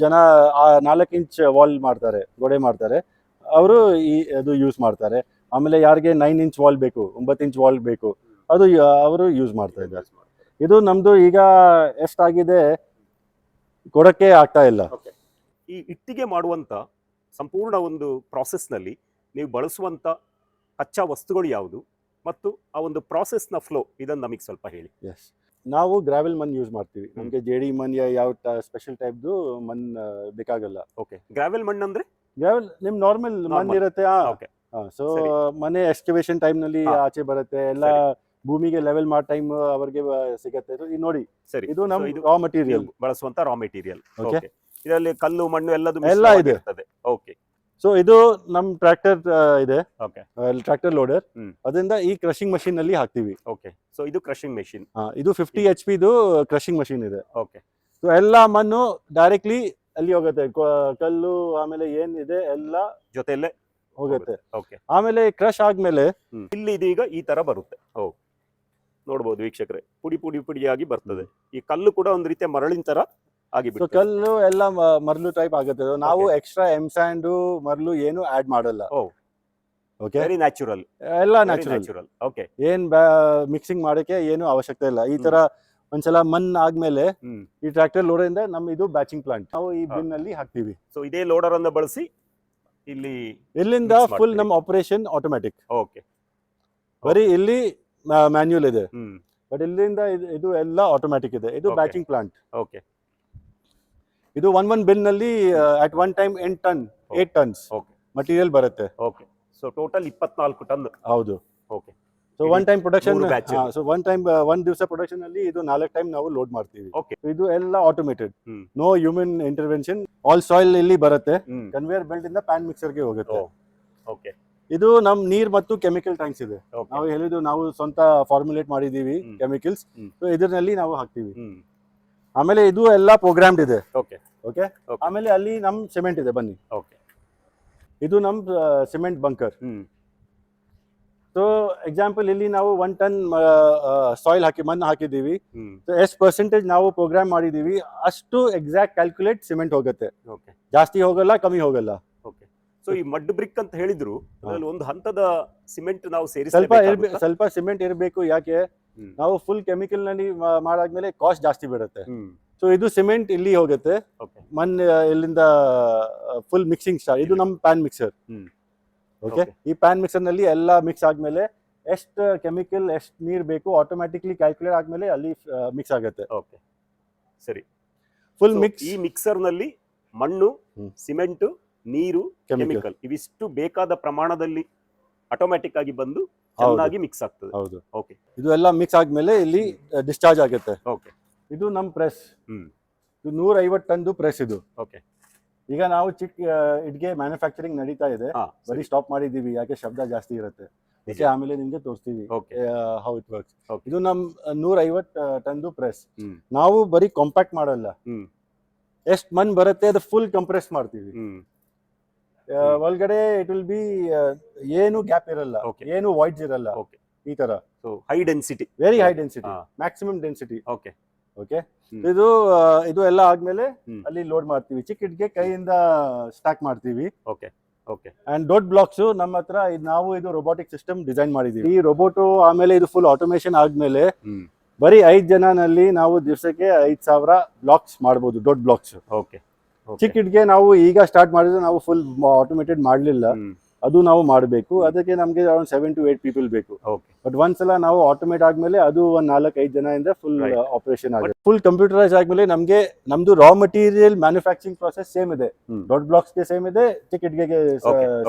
ಜನ ಆ ನಾಲ್ಕು ಇಂಚ್ ವಾಲ್ ಮಾಡ್ತಾರೆ ಗೋಡೆ ಮಾಡ್ತಾರೆ. ಅವರು ಈ ಅದು ಯೂಸ್ ಮಾಡ್ತಾರೆ. ಆಮೇಲೆ ಯಾರಿಗೆ ನೈನ್ ಇಂಚ್ ವಾಲ್ ಬೇಕು ಒಂಬತ್ತು ಇಂಚ್ ವಾಲ್ ಬೇಕು ಅದು ಅವರು ಯೂಸ್ ಮಾಡ್ತಾ ಇದ್ದಾರೆ. ಇದು ನಮ್ಮದು ಈಗ ಎಷ್ಟಾಗಿದೆ ಕೊಡಕ್ಕೆ ಆಗ್ತಾ ಇಲ್ಲ.
ಈ ಇಟ್ಟಿಗೆ ಮಾಡುವಂತ ಸಂಪೂರ್ಣ ಒಂದು ಪ್ರಾಸೆಸ್ನಲ್ಲಿ ನೀವು ಬಳಸುವಂತ ಕಚ್ಚಾ ವಸ್ತುಗಳು ಯಾವುದು ಮತ್ತು ಆ ಒಂದು ಪ್ರಾಸೆಸ್ನ ಫ್ಲೋ ಇದನ್ನು ನಮಗೆ ಸ್ವಲ್ಪ ಹೇಳಿ.
ಎಸ್ ನಾವು ಗ್ರಾವೆಲ್ ಮನ್ ಯೂಸ್ ಮಾಡ್ತೀವಿ. ನಮಗೆ ಜೆ ಡಿ ಮನ್ ಯಾವ ಸ್ಪೆಷಲ್ ಟೈಪ್ದು ಮನ್ ಬೇಕಾಗಲ್ಲ.
ಓಕೆ ಗ್ರಾವೆಲ್ ಮಣ್ಣು ಅಂದ್ರೆ?
ಗ್ರಾವೆಲ್ ನಿಮ್ ನಾರ್ಮಲ್ ಮನ್
Normal.
ಇರುತ್ತೆ
ಓಕೆ
ಸೊ ಮನೆ ಎಕ್ಸ್ಕವೇಷನ್ ಟೈಮ್ನಲ್ಲಿ
ನಲ್ಲಿ
ಆಚೆ ಬರುತ್ತೆ. ಎಲ್ಲ ಭೂಮಿಗೆ ಲೆವೆಲ್ ಮಾಡೋ ಟೈಮ್ ಅವರಿಗೆ ಸಿಗತ್ತೆ. ಇದು ನೋಡಿ
ಸರಿ.
ಇದು
ನಮ್ಮ
ರಾ ಮಟೀರಿಯಲ್
ಬಳಸುವಂತ ರಾ ಮೆಟೀರಿಯಲ್ ಓಕೆ ಇದರಲ್ಲಿ ಕಲ್ಲು ಮಣ್ಣು ಎಲ್ಲದು
ಎಲ್ಲ ಇದೆ.
ಓಕೆ
ಸೊ ಇದು ನಮ್ ಟ್ರ್ಯಾಕ್ಟರ್ ಇದೆ.
ಓಕೆ
ಟ್ರ್ಯಾಕ್ಟರ್ ಲೋಡರ್ ಅದರಿಂದ ಈ ಕ್ರಷಿಂಗ್ ಮಷೀನ್ ಅಲ್ಲಿ ಹಾಕ್ತಿವಿ.
ಓಕೆ ಸೊ ಇದು ಕ್ರಷಿಂಗ್ ಮಷೀನ್
ಇದು ಫಿಫ್ಟಿ ಎಚ್ ಪಿ ಇದು ಕ್ರಷಿಂಗ್ ಮಷೀನ್ ಇದೆ.
ಓಕೆ
ಸೊ ಎಲ್ಲ ಮಣ್ಣು ಡೈರೆಕ್ಟ್ಲಿ ಅಲ್ಲಿ ಹೋಗುತ್ತೆ. ಕಲ್ಲು ಆಮೇಲೆ ಏನಿದೆ ಎಲ್ಲ
ಜೊತೆಯಲ್ಲೇ
ಹೋಗುತ್ತೆ.
ಓಕೆ
ಆಮೇಲೆ ಕ್ರಶ್ ಆದ್ಮೇಲೆ
ಇಲ್ಲಿ ಇದೀಗ ಈ ತರ ಬರುತ್ತೆ. ನೋಡ್ಬೋದು ವೀಕ್ಷಕರೇ. ಪುಡಿ ಪುಡಿ ಪುಡಿಯಾಗಿ ಬರ್ತದೆ. ಈ ಕಲ್ಲು ಕೂಡ ಒಂದು ರೀತಿಯ ಮರಳಿನ ತರ ಆಗಿ
ಸೊ ಕಲ್ಲು ಎಲ್ಲ ಮರಳು ಟೈಪ್ ಆಗುತ್ತೆ. ನಾವು ಎಕ್ಸ್ಟ್ರಾ ಎಂ ಸ್ಯಾಂಡ್ ಮರಳು ಏನು ಆಡ್ ಮಾಡಲ್ಲ. ಓಕೆ
ವೆರಿ ನ್ಯಾಚುರಲ್
ಎಲ್ಲ ನ್ಯಾಚುರಲ್
ಓಕೆ
ಏನ್ ಮಿಕ್ಸಿಂಗ್ ಮಾಡಕ್ಕೆ ಏನು ಅವಶ್ಯಕತೆ ಇಲ್ಲ. ಈ ತರ ಒಂದ್ಸಲ ಮಣ್ ಆದ್ಮೇಲೆ
ಈ
ಈ ಟ್ರ್ಯಾಕ್ಟರ್ ಇಂದ ನಮ್ಮ ಇದು ಬ್ಯಾಚಿಂಗ್ ಪ್ಲಾಂಟ್ ನಾವು ಈ. ಬಿನ್ ಅಲ್ಲಿ ಹಾಕ್ತಿವಿ.
ಸೊ ಇದೇ ಲೋಡರ್ ಅನ್ನ ಬಳಸಿ ಇಲ್ಲಿ
ಇಲ್ಲಿಂದ ಫುಲ್
ನಮ್
ನಮ್ಮ ಆಪರೇಷನ್ ಆಟೋಮ್ಯಾಟಿಕ್
ಓಕೆ
ಬರೀ ಇಲ್ಲಿ ಮ್ಯಾನ್ಯುಯಲ್ ಇದೆ. ಬಟ್ ಇಲ್ಲಿಂದ ಇದು ಎಲ್ಲ ಆಟೋಮ್ಯಾಟಿಕ್ ಇದೆ. ಇದು ಬ್ಯಾಚಿಂಗ್ ಪ್ಲಾಂಟ್
ಓಕೆ
ಇದು ಒನ್ ಒನ್ ಬಿನ್ನಲ್ಲಿ ಅಟ್ ಒನ್ ಟೈಮ್ ಎಂಟ್ ton eight tons
okay
material ಬರುತ್ತೆ.
ಓಕೆ ಸೊ ಟೋಟಲ್ ಇಪ್ಪತ್ನಾಲ್ಕು ಟನ್
ಹೌದು. Okay so
one time production.
So one time ಒಂದ್ ದಿವಸ ಪ್ರೊಡಕ್ಷನ್ ಅಲ್ಲಿ ಇದು ನಾಲ್ಕು ಟೈಮ್ ನಾವು ಲೋಡ್ ಮಾಡ್ತೀವಿ.
Okay.
ಇದು ಎಲ್ಲ
automated
no human intervention all soil ಇಲ್ಲಿ ಬರುತ್ತೆ.
ಕನ್ವೇರ್
ಕನ್ವೇಯರ್ ಬೆಲ್ಟ್ ಇಂದ ಪ್ಯಾನ್ ಮಿಕ್ಸರ್ಗೆ ಹೋಗುತ್ತೆ.
ಓಕೆ
ಇದು ನಮ್ ನೀರ್ ಮತ್ತು ಕೆಮಿಕಲ್ ಟ್ಯಾಂಕ್ಸ್ ಇದೆ. ನಾವು ಹೇಳಿದ್ದು ನಾವು ಸ್ವಂತ ಫಾರ್ಮುಲೇಟ್ ಮಾಡಿದೀವಿ ಕೆಮಿಕಲ್ಸ್. ಸೊ ಇದರಲ್ಲಿ ನಾವು ಹಾಕ್ತೀವಿ. ಆಮೇಲೆ ಇದು ಎಲ್ಲ ಪ್ರೋಗ್ರಾಮ್ಡ್ ಇದೆ.
ಓಕೆ
ಓಕೆ ಆಮೇಲೆ ಅಲ್ಲಿ ನಮ್ ಸಿಮೆಂಟ್ ಇದೆ ಬನ್ನಿ.
ಓಕೆ
ಇದು ನಮ್ ಸಿಮೆಂಟ್ ಬಂಕರ್ ಸೊ ಎಕ್ಸಾಂಪಲ್ ಇಲ್ಲಿ ನಾವು ಒನ್ ಟನ್ ಸಾಯಿಲ್ ಹಾಕಿ ಮಣ್ಣು ಹಾಕಿದ್ದೀವಿ. ಎಷ್ಟು ಪರ್ಸೆಂಟೇಜ್ ನಾವು ಪ್ರೋಗ್ರಾಮ್ ಮಾಡಿದ್ದೀವಿ ಅಷ್ಟು ಎಕ್ಸಾಕ್ಟ್ ಕ್ಯಾಲ್ಕುಲೇಟ್ ಸಿಮೆಂಟ್ ಹೋಗುತ್ತೆ.
ಓಕೆ
ಜಾಸ್ತಿ ಹೋಗಲ್ಲ ಕಮ್ಮಿ ಹೋಗಲ್ಲ.
ಓಕೆ ಸೊ ಈ ಮಡ್ ಬ್ರಿಕ್ ಅಂತ ಹೇಳಿದ್ರು ಅದರಲ್ಲಿ ಒಂದು ಹಂತದ ಸಿಮೆಂಟ್ ನಾವು
ಸೇರಿ
ಸ್ವಲ್ಪ
ಸ್ವಲ್ಪ ಸಿಮೆಂಟ್ ಇರಬೇಕು ಯಾಕೆ. ನಾವು ಫುಲ್ ಕೆಮಿಕಲ್ನಲ್ಲಿ ಮಾಡಾದ್ಮೇಲೆ ಕಾಸ್ಟ್ ಜಾಸ್ತಿ ಬೀಳುತ್ತೆ. ಸೊ ಇದು ಸಿಮೆಂಟ್ ಇಲ್ಲಿ ಹೋಗುತ್ತೆ.
ಮಣ್
ಮಣ್ಣು ಇಲ್ಲಿಂದ ಫುಲ್ ಮಿಕ್ಸಿಂಗ್ ಸ್ಟಾರ್ಟ್ ಇದು ನಮ್ಮ ಪ್ಯಾನ್ ಮಿಕ್ಸರ್. ಓಕೆ ಈ ಪ್ಯಾನ್ ಮಿಕ್ಸರ್ನಲ್ಲಿ ಎಲ್ಲ ಮಿಕ್ಸ್ ಆದ್ಮೇಲೆ ಎಷ್ಟು ಕೆಮಿಕಲ್ ಎಷ್ಟು ನೀರ್ ಬೇಕು ಆಟೋಮ್ಯಾಟಿಕ್ಲಿ ಕ್ಯಾಲ್ಕುಲೇಟ್ ಆದ್ಮೇಲೆ ಅಲ್ಲಿ ಮಿಕ್ಸ್ ಆಗುತ್ತೆ.
ಓಕೆ ಸರಿ.
ಫುಲ್ ಮಿಕ್ಸ್
ಈ ಮಿಕ್ಸರ್ನಲ್ಲಿ ಮಣ್ಣು. ಸಿಮೆಂಟ್ ನೀರು
ಕೆಮಿಕಲ್
ಕೆಮಿಕಲ್ ಇವಿಷ್ಟು ಬೇಕಾದ ಪ್ರಮಾಣದಲ್ಲಿ ಆಟೋಮ್ಯಾಟಿಕ್ ಆಗಿ ಬಂದು ಚೆನ್ನಾಗಿ ಮಿಕ್ಸ್ ಆಗ್ತದೆ.
ಹೌದು.
ಓಕೆ
ಇದು ಎಲ್ಲ ಮಿಕ್ಸ್ ಆದ್ಮೇಲೆ ಇಲ್ಲಿ ಡಿಸ್ಚಾರ್ಜ್ ಆಗುತ್ತೆ.
ಓಕೆ
ಇದು ನಮ್ಮ ಪ್ರೆಸ್
ಹ್ಮ್.
ಇದು ನೂರ ಐವತ್ತು ಟನ್ದು ಪ್ರೆಸ್ ಇದು.
ಓಕೆ
ಈಗ ನಾವು ಚಿಕ್ಕ ಇಟ್ಗೆ ಮ್ಯಾನುಫ್ಯಾಕ್ಚರಿಂಗ್ ನಡೀತಾ ಇದೆ.
ಹಾ
ಬರೀ ಸ್ಟಾಪ್ ಮಾಡಿದ್ದೀವಿ. ಯಾಕೆ ಶಬ್ದ ಜಾಸ್ತಿ ಇರುತ್ತೆ. ಅದಕ್ಕೆ ಆಮೇಲೆ ನಿಮ್ಗೆ ತೋರಿಸ್ತೀವಿ ಹೌ ಇಟ್ ವರ್ಕ್ಸ್
Okay.
ಇದು ನಮ್ ನೂರ ಐವತ್ತು ಟನ್ದು ಪ್ರೆಸ್
ಹ್ಮ್.
ನಾವು ಬರೀ ಕಾಂಪ್ಯಾಕ್ಟ್ ಮಾಡಲ್ಲ.
ಹ್ಮ್.
ಎಷ್ಟ್ ಮನ್ ಬರುತ್ತೆ ಅದು ಫುಲ್ ಕಂಪ್ರೆಸ್ ಮಾಡ್ತೀವಿ.
ಹ್ಮ್.
ಒಳಗಡೆ ಇಟ್ ವಿಲ್ ಬಿ ಏನು ಗ್ಯಾಪ್ ಇರಲ್ಲ. ಏನು ವಾಯ್ಡ್ಸ್ ಇರಲ್ಲ. ಈ ತರ.
So
high density very
high.
Density maximum
density
okay
okay
ಇದು ಇದು ಎಲ್ಲ ಆದ್ಮೇಲೆ ಅಲ್ಲಿ ಲೋಡ್ ಮಾಡ್ತೀವಿ. ಚಿಕ್ಕ ಇಟ್ಗೆ ಕೈಯಿಂದ ಸ್ಟಾಕ್ ಮಾಡ್ತೀವಿ.
ಓಕೆ ಓಕೆ
ಅಂಡ್ ದೊಡ್ಡ ಬ್ಲಾಕ್ಸ್ ನಮ್ಮ ಹತ್ರ ಇದ್ ನಾವು ಇದು ರೋಬೋಟಿಕ್ ಸಿಸ್ಟಮ್ ಡಿಸೈನ್ ಮಾಡಿದೀವಿ. ಈ ರೋಬೋಟ್ ಆಮೇಲೆ ಇದು ಫುಲ್ ಆಟೋಮೇಶನ್ ಆದ್ಮೇಲೆ ಬರೀ ಐದ್ ಜನನಲ್ಲಿ ನಾವು ದಿವಸಕ್ಕೆ ಐದ್ ಸಾವಿರ ಬ್ಲಾಕ್ಸ್ ಮಾಡ್ಬೋದು ದೊಡ್ಡ ಬ್ಲಾಕ್ಸ್
ಓಕೆ
ಚಿಕ್ಕ ನಾವು ಈಗ ಸ್ಟಾರ್ಟ್ ಮಾಡಿದ್ರೆ ನಾವು ಫುಲ್ ಆಟೋಮೇಟೆಡ್ ಮಾಡಲಿಲ್ಲ. ಅದು ನಾವು ಮಾಡಬೇಕು. ಅದಕ್ಕೆ ನಮಗೆ around seven to eight people ಬೇಕು. ಬಟ್ ಒಂದ್ ಸಲ ನಾವು ಆಟೋಮೇಟ್ ಆದ್ಮೇಲೆ ಅದು ಒಂದ್ ನಾಲ್ಕು ಐದು ಜನ ಇಂದ ಫುಲ್. ಆಪರೇಷನ್ ಆಗುತ್ತೆ. ಫುಲ್ ಕಂಪ್ಯೂಟರೈಸ್ ಆದ್ಮೇಲೆ ನಮ್ಗೆ ನಮ್ದು raw material manufacturing process same ಇದೆ.
ಡಾಟ್
ದೊಡ್ಡ ಬ್ಲಾಕ್ಸ್ಗೆ ಸೇಮ್ ಇದೆ
ಟಿಕೆಟ್ಗೆ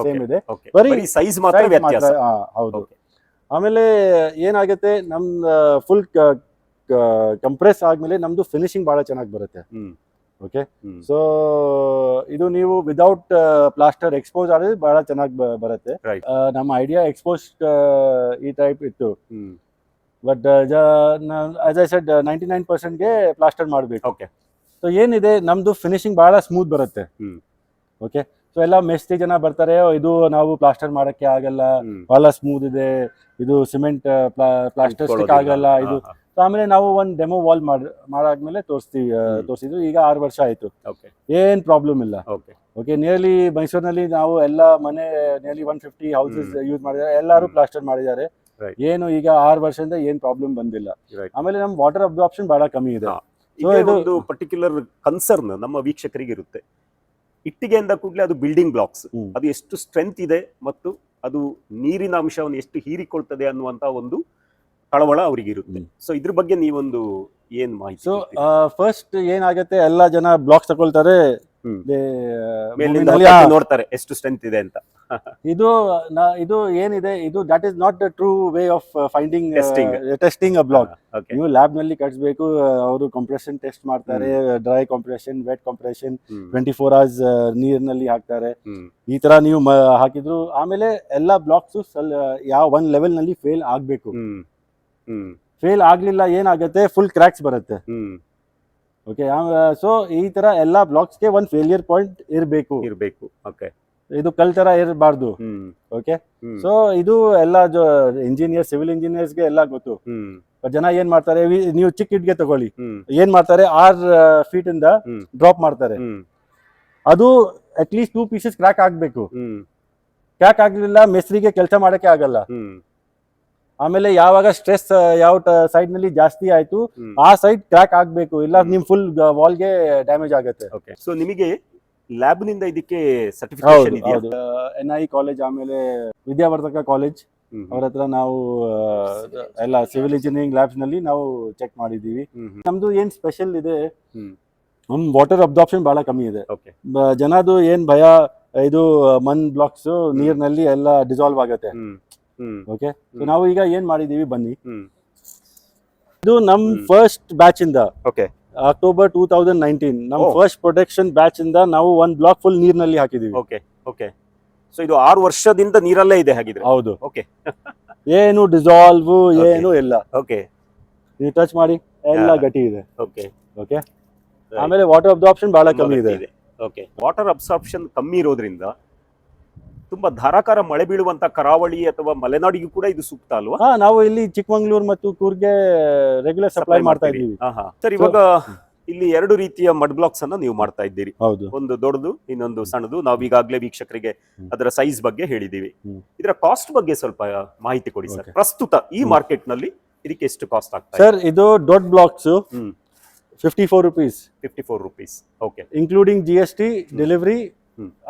ಸೇಮ್ ಇದೆ. ಬರೀ
ಸೈಜ್ ಮಾತ್ರ
ಹೌದು. ಆಮೇಲೆ ಏನಾಗುತ್ತೆ ನಮ್ ಫುಲ್ ಕಂಪ್ರೆಸ್ ಆದ್ಮೇಲೆ ನಮ್ದು ಫಿನಿಶಿಂಗ್ ಬಹಳ ಚೆನ್ನಾಗಿ ಬರುತ್ತೆ. ಓಕೆ ಸೊ ಇದು ನೀವು ವಿದೌಟ್ ಪ್ಲಾಸ್ಟರ್ ಎಕ್ಸ್ಪೋಸ್ ಆದ್ರೆ ಬಹಳ ಚೆನ್ನಾಗಿ ಬರುತ್ತೆ. ನಮ್ಮ ಐಡಿಯಾ ಎಕ್ಸ್ಪೋಸ್ ಈ ಟೈಪ್ ಇತ್ತು. But as I said ninety nine ಪರ್ಸೆಂಟ್ಗೆ plaster ಮಾಡಬೇಕು.
ಓಕೆ
ಸೊ ಏನಿದೆ? ನಮ್ದು ಫಿನಿಶಿಂಗ್ ಬಹಳ ಸ್ಮೂತ್ ಬರುತ್ತೆ. ಓಕೆ ಸೊ ಎಲ್ಲ ಮೆಸ್ತಿ ಜನ ಬರ್ತಾರೆ "ಓ, ಇದು ನಾವು ಪ್ಲಾಸ್ಟರ್ ಮಾಡಕ್ಕೆ ಆಗಲ್ಲ. ಬಹಳ ಸ್ಮೂತ್ ಇದೆ. ಇದು ಸಿಮೆಂಟ್ ಪ್ಲಾಸ್ಟರ್ ಆಗಲ್ಲ. ಇದು ಸೊ ಆಮೇಲೆ ನಾವು ಒಂದು ಡೆಮೋ ವಾಲ್ ಮಾಡ್ ಮಾಡಾದ್ಮೇಲೆ ತೋರಿಸ್ತೀವಿ ತೋರಿಸಿದ್ರು. ಈಗ ಆರು ವರ್ಷ ಆಯ್ತು.
ಓಕೆ
ಏನ್ ಪ್ರಾಬ್ಲಮ್ ಇಲ್ಲ.
ಓಕೆ
ಓಕೆ ನಿಯರ್ಲಿ ಮೈಸೂರಿನಲ್ಲಿ ನಾವು ಎಲ್ಲ ಮನೆ nearly one fifty houses use ಮಾಡಿದ್ದಾರೆ. ಎಲ್ಲರೂ. ಪ್ಲಾಸ್ಟರ್ ಮಾಡಿದ್ದಾರೆ. ಏನು ಈಗ ಆರು ವರ್ಷದಿಂದ ಏನ್ ಪ್ರಾಬ್ಲಮ್ ಬಂದಿಲ್ಲ. ಆಮೇಲೆ ನಮ್ ವಾಟರ್ ಅಬ್ಸಾರ್ಪ್ಷನ್ ಬಹಳ ಕಮ್ಮಿ ಇದೆ.
ಒಂದು ಪರ್ಟಿಕ್ಯುಲರ್ ಕನ್ಸರ್ನ್ ನಮ್ಮ ವೀಕ್ಷಕರಿಗೆ ಇರುತ್ತೆ ಇಟ್ಟಿಗೆಯಿಂದ ಕೂಡಲೇ ಅದು ಬಿಲ್ಡಿಂಗ್ ಬ್ಲಾಕ್ಸ್ ಅದು ಎಷ್ಟು ಸ್ಟ್ರೆಂತ್ ಇದೆ ಮತ್ತು ಅದು ನೀರಿನ ಅಂಶವನ್ನು ಎಷ್ಟು ಹೀರಿಕೊಳ್ತದೆ ಅನ್ನುವಂತ ಒಂದು ಕಳವಳ ಅವರಿಗೆ ಇರುತ್ತೆ. ಸೊ ಇದ್ರ ಬಗ್ಗೆ ನೀವೊಂದು ಏನ್ ಮಾಹಿತಿ
ಸೊ? ಫಸ್ಟ್ ಏನಾಗುತ್ತೆ ಎಲ್ಲ ಜನ ಬ್ಲಾಕ್ಸ್ ತಗೊಳ್ತಾರೆ
ನೋಡ್ತಾರೆ ಎಷ್ಟು ಸ್ಟ್ರೆಂತ್ ಇದೆ ಅಂತ.
ಇದು ಇದು ಏನಿದೆ ಇದು that is not the true way of finding.
Testing
a
block
ನೀವು ಲ್ಯಾಬ್ನಲ್ಲಿ ಕಟ್ಸ್ಬೇಕು ಅವರು ಕಂಪ್ರೆಷನ್ ಟೆಸ್ಟ್ ಮಾಡ್ತಾರೆ dry compression wet compression twenty four hours ನೀರಿನಲ್ಲಿ ಹಾಕ್ತಾರೆ. ಈ ತರ ನೀವು ಹಾಕಿದ್ರು ಆಮೇಲೆ ಎಲ್ಲ ಬ್ಲಾಕ್ಸ್ ಯಾವ ಒನ್ ಲೆವೆಲ್ನಲ್ಲಿ ಫೇಲ್ ಆಗ್ಬೇಕು. ಫೇಲ್ ಆಗ್ಲಿಲ್ಲ ಏನಾಗುತ್ತೆ ಫುಲ್ ಕ್ರ್ಯಾಕ್ಸ್ ಬರುತ್ತೆ. ಓಕೆ ಸೊ ಈ ತರ ಎಲ್ಲ ಬ್ಲಾಕ್ಸ್ಗೆ ಒಂದ್ ಫೇಲಿಯರ್ ಪಾಯಿಂಟ್ ಇರಬೇಕು.
ಇರಬೇಕು ಓಕೆ
ಇದು ಕಲ್ ತರ ಇರಬಾರ್ದು. ಓಕೆ ಸೊ ಇದು ಎಲ್ಲ ಇಂಜಿನಿಯರ್ ಸಿವಿಲ್ ಇಂಜಿನಿಯರ್ಸ್ಗೆ ಎಲ್ಲ ಗೊತ್ತು. ಜನ ಏನ್ ಮಾಡ್ತಾರೆ ನೀವು ಚಿಕ್ಕ ಇಟ್ಗೆ ತಗೊಳ್ಳಿ. ಏನ್ ಮಾಡ್ತಾರೆ ಆರ್ ಫೀಟ್ ಇಂದ ಡ್ರಾಪ್ ಮಾಡ್ತಾರೆ. ಅದು at least two pieces crack ಆಗ್ಬೇಕು.
ಹ್ಮ್.
ಕ್ರ್ಯಾಕ್ ಆಗ್ಲಿಲ್ಲ ಮೆಸ್ರಿಗೆ ಕೆಲಸ ಮಾಡಕ್ಕೆ ಆಗಲ್ಲ. ಆಮೇಲೆ ಯಾವಾಗ ಸ್ಟ್ರೆಸ್ ಯಾವ ಸೈಡ್ನಲ್ಲಿ ಜಾಸ್ತಿ ಆಯ್ತು ಆ ಸೈಡ್ ಕ್ರ್ಯಾಕ್ ಆಗ್ಬೇಕು. ಇಲ್ಲ. ನಿಮ್ ಫುಲ್ ವಾಲ್ಗೆ ಡ್ಯಾಮೇಜ್ ಆಗುತ್ತೆ.
ಸೊ ನಿಮಗೆ ಲ್ಯಾಬ್ನಿಂದ ಇದಕ್ಕೆ certificate
certification N I college ಆಮೇಲೆ ವಿದ್ಯಾವರ್ಧಕ ಕಾಲೇಜ್ ಅವ್ರ ಹತ್ರ ನಾವು ಎಲ್ಲ ಸಿವಿಲ್ ಇಂಜಿನಿಯರಿಂಗ್ ಲ್ಯಾಬ್ಸ್ನಲ್ಲಿ ನಾವು ಚೆಕ್ ಮಾಡಿದೀವಿ. ನಮ್ದು ಏನ್ ಸ್ಪೆಷಲ್ ಇದೆ. ನಮ್ ವಾಟರ್ ಅಬ್ಸಾರ್ಪ್ಷನ್ ಬಹಳ ಕಮ್ಮಿ ಇದೆ. ಜನದು ಏನ್ ಭಯ ಇದು ಮನ್ ಬ್ಲಾಕ್ಸ್ ನೀರ್ನಲ್ಲಿ ಎಲ್ಲ ಡಿಸಾಲ್ವ್ ಆಗುತ್ತೆ. ಓಕೆ. ನಾವು ಈಗ ಏನ್ ಮಾಡಿದೀವಿ? ಬನ್ನಿ. ಇದು ನಮ್ ಫಸ್ಟ್ ಬ್ಯಾಚ್ ಇಂದ.
Okay
October two thousand nineteen ನಮ್. ಫಸ್ಟ್ ಪ್ರೊಟೆಕ್ಷನ್ ಬ್ಯಾಚ್ ಇಂದ ನಾವು ಒಂದ್ ಬ್ಲಾಕ್ ಫುಲ್ ನೀರ್ನಲ್ಲಿ ಹಾಕಿದೀವಿ.
ಓಕೆ ಓಕೆ ಸೊ ಇದು ಆರು ವರ್ಷದಿಂದ ನೀರಲ್ಲೇ ಇದೆ ಹಾಗಿದ್ರೆ.
ಹೌದು.
ಓಕೆ
ಏನು ಡಿಸಾಲ್ವ್ ಏನು ಇಲ್ಲ.
ಓಕೆ
ನೀವು ಟಚ್ ಮಾಡಿ. ಎಲ್ಲ ಗಟ್ಟಿ ಇದೆ.
ಓಕೆ
ಓಕೆ ಆಮೇಲೆ ವಾಟರ್ ಅಬ್ಸಾರ್ಪ್ಷನ್ ಬಹಳ ಕಮ್ಮಿ ಇದೆ.
ಓಕೆ ವಾಟರ್ ಅಬ್ಸಾರ್ಪ್ಷನ್ ಕಮ್ಮಿ ಇರೋದ್ರಿಂದ ತುಂಬಾ ಧಾರಾಕಾರ ಮಳೆ ಬೀಳುವಂತ ಕರಾವಳಿ ಅಥವಾ ಮಲೆನಾಡಿಗೂ ಕೂಡ ಇದು ಸೂಕ್ತ ಅಲ್ವಾ?
ಹಾ ನಾವು ಇಲ್ಲಿ ಚಿಕ್ಕಮಂಗ್ಳೂರ್ ಮತ್ತು ಕೂರ್ಗೆ ರೆಗ್ಯುಲರ್ ಸಪ್ಲೈ ಮಾಡ್ತಾ ಇದ್ದೀವಿ.
ಸರ್ ಇವಾಗ ಇಲ್ಲಿ ಎರಡು ರೀತಿಯ ಮಡ್ ಬ್ಲಾಕ್ಸ್ ಅನ್ನ ನೀವು ಮಾಡ್ತಾ ಇದ್ದೀರಿ.
ಹೌದು.
ಒಂದು ದೊಡ್ಡದು ಇನ್ನೊಂದು ಸಣ್ಣದು. ನಾವು ಈಗಾಗಲೇ ವೀಕ್ಷಕರಿಗೆ. ಅದರ ಸೈಜ್ ಬಗ್ಗೆ ಹೇಳಿದೀವಿ. ಇದರ ಕಾಸ್ಟ್ ಬಗ್ಗೆ ಸ್ವಲ್ಪ ಮಾಹಿತಿ ಕೊಡಿ ಸರ್. ಪ್ರಸ್ತುತ ಈ ಮಾರ್ಕೆಟ್ನಲ್ಲಿ ಇದಕ್ಕೆ ಎಷ್ಟು ಕಾಸ್ಟ್ ಆಗ್ತದೆ
ಸರ್ ಇದು ದೊಡ್ಡ blocks fifty
four rupees fifty four
rupees okay including G S
T
delivery.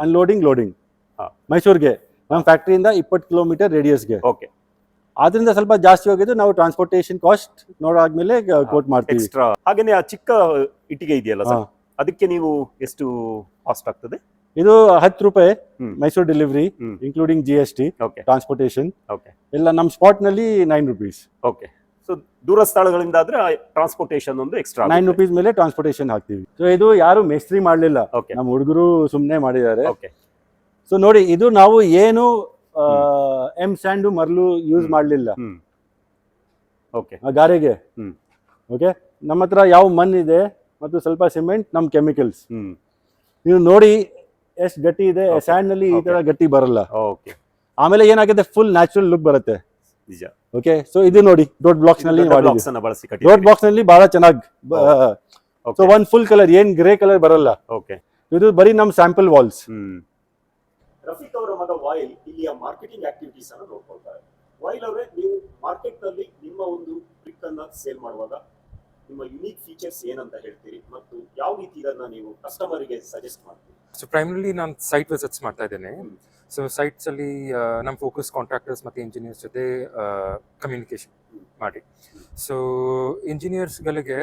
Unloading
loading.
ಮೈಸೂರಿಗೆ ನಮ್ಮ ಫ್ಯಾಕ್ಟ್ರಿಯಿಂದ ಇಪ್ಪತ್ತು ಕಿಲೋಮೀಟರ್ ರೇಡಿಯಸ್ಗೆ
ಓಕೆ
ಆದ್ರಿಂದ ಸ್ವಲ್ಪ ಜಾಸ್ತಿ ಹೋಗಿದ್ದು ನಾವು ಟ್ರಾನ್ಸ್ಪೋರ್ಟೇಷನ್ ಕಾಸ್ಟ್ ನೋಡಾದ್ಮೇಲೆ ಕೋಟ್ ಮಾಡ್ತೀವಿ.
ಎಕ್ಸ್ಟ್ರಾ ಹಾಗೇನೆ ಆ ಚಿಕ್ಕ ಇಟ್ಟಿಗೆ ಇದೆಯಲ್ಲ. ಸರ್? ಅದಕ್ಕೆ ನೀವು ಎಷ್ಟು ಕಾಸ್ಟ್ ಆಗ್ತದೆ?
ಇದು ಹತ್ತು ರೂಪಾಯಿ. Mysuru
delivery
including G S T
okay
transportation
okay
ಎಲ್ಲ ನಮ್ಮ ಸ್ಪಾಟ್ನಲ್ಲಿ ನೈನ್ ರುಪೀಸ್
ಓಕೆ ಸೊ ದೂರ ಸ್ಥಳಗಳಿಂದ ಆದ್ರೆ ಟ್ರಾನ್ಸ್ಪೋರ್ಟೇಷನ್ ಒಂದು ಎಕ್ಸ್ಟ್ರಾ
ನೈನ್ ರುಪೀಸ್ ಮೇಲೆ ಟ್ರಾನ್ಸ್ಪೋರ್ಟೇಷನ್ ಹಾಕ್ತೀವಿ. ಸೊ ಇದು ಯಾರು ಮೇಸ್ತ್ರಿ ಮಾಡಲಿಲ್ಲ. ನಮ್ಮ ಹುಡುಗರು ಸುಮ್ಮನೆ ಮಾಡಿದ್ದಾರೆ.
ಓಕೆ
ಸೊ ನೋಡಿ ಇದು ನಾವು ಏನು ಎಂ ಸ್ಯಾಂಡು ಮರಳು ಯೂಸ್ ಮಾಡಲಿಲ್ಲ.
ಓಕೆ.
ಗಾರೆಗೆ. ಓಕೆ? ನಮ್ಮ ಹತ್ರ ಯಾವ ಮಣ್ಣಿದೆ ಮತ್ತು ಸ್ವಲ್ಪ ಸಿಮೆಂಟ್ ನಮ್ಮ ಕೆಮಿಕಲ್ಸ್ ನೀವು ನೋಡಿ ಎಷ್ಟು ಗಟ್ಟಿ ಇದೆ. ಸ್ಯಾಂಡ್ನಲ್ಲಿ ಈ ತರ ಗಟ್ಟಿ ಬರಲ್ಲ.
ಓಕೆ
ಆಮೇಲೆ ಏನಾಗುತ್ತೆ ಫುಲ್ ನ್ಯಾಚುರಲ್ ಲುಕ್ ಬರುತ್ತೆ.
ನಿಜ.
ಓಕೆ? ಸೊ ಇದು ನೋಡಿ ಡೋಟ್ ಬ್ಲಾಕ್ಸ್ನಲ್ಲಿ ಡೋಟ್
ದೊಡ್ಡ.
ಬಾಕ್ಸ್ನಲ್ಲಿ ಬಹಳ ಚೆನ್ನಾಗಿ ಸೊ. ಒಂದ್ ಫುಲ್ ಕಲರ್ ಏನ್ ಗ್ರೇ ಕಲರ್ ಬರಲ್ಲ.
ಓಕೆ
ಇದು ಬರೀ ನಮ್ ಸ್ಯಾಂಪಲ್ ವಾಲ್ಸ್
ರಫೀಕ್ ಅವರ ಮಗ ವಾಯಿಲ್ ಇಲ್ಲಿಯ ಮಾರ್ಕೆಟಿಂಗ್ ಆಕ್ಟಿವಿಟೀಸ್ ಅನ್ನು ನೋಡ್ಕೊಳ್ತಾರೆ. ವಾಯಿಲ್ ಅವರೇ ನೀವು ಮಾರ್ಕೆಟ್ನಲ್ಲಿ ನಿಮ್ಮ ಒಂದು ಬ್ರಿಕ್ ಅನ್ನ ಸೇಲ್ ಮಾಡುವಾಗ ನಿಮ್ಮ ಯುನೀಕ್ ಫೀಚರ್ಸ್ ಏನಂತ ಹೇಳ್ತೀರಿ ಮತ್ತು ಯಾವ ರೀತಿ ಇದನ್ನ ನೀವು ಕಸ್ಟಮರಿಗೆ ಸಜೆಸ್ಟ್ ಮಾಡ್ತೀರಿ?
ಸೊ ಪ್ರೈಮರಿಲಿ ನಾನು ಸೈಟ್ ವಿಸಿಟ್ಸ್ ಮಾಡ್ತಾ ಇದ್ದೇನೆ. ಸೊ ಸೈಟ್ಸ್ ಅಲ್ಲಿ ನಮ್ಮ ಫೋಕಸ್ ಕಾಂಟ್ರಾಕ್ಟರ್ಸ್ ಮತ್ತು ಇಂಜಿನಿಯರ್ಸ್ ಜೊತೆ ಕಮ್ಯುನಿಕೇಶನ್ ಮಾಡಿ. ಸೊ ಇಂಜಿನಿಯರ್ಸ್ಗಳಿಗೆ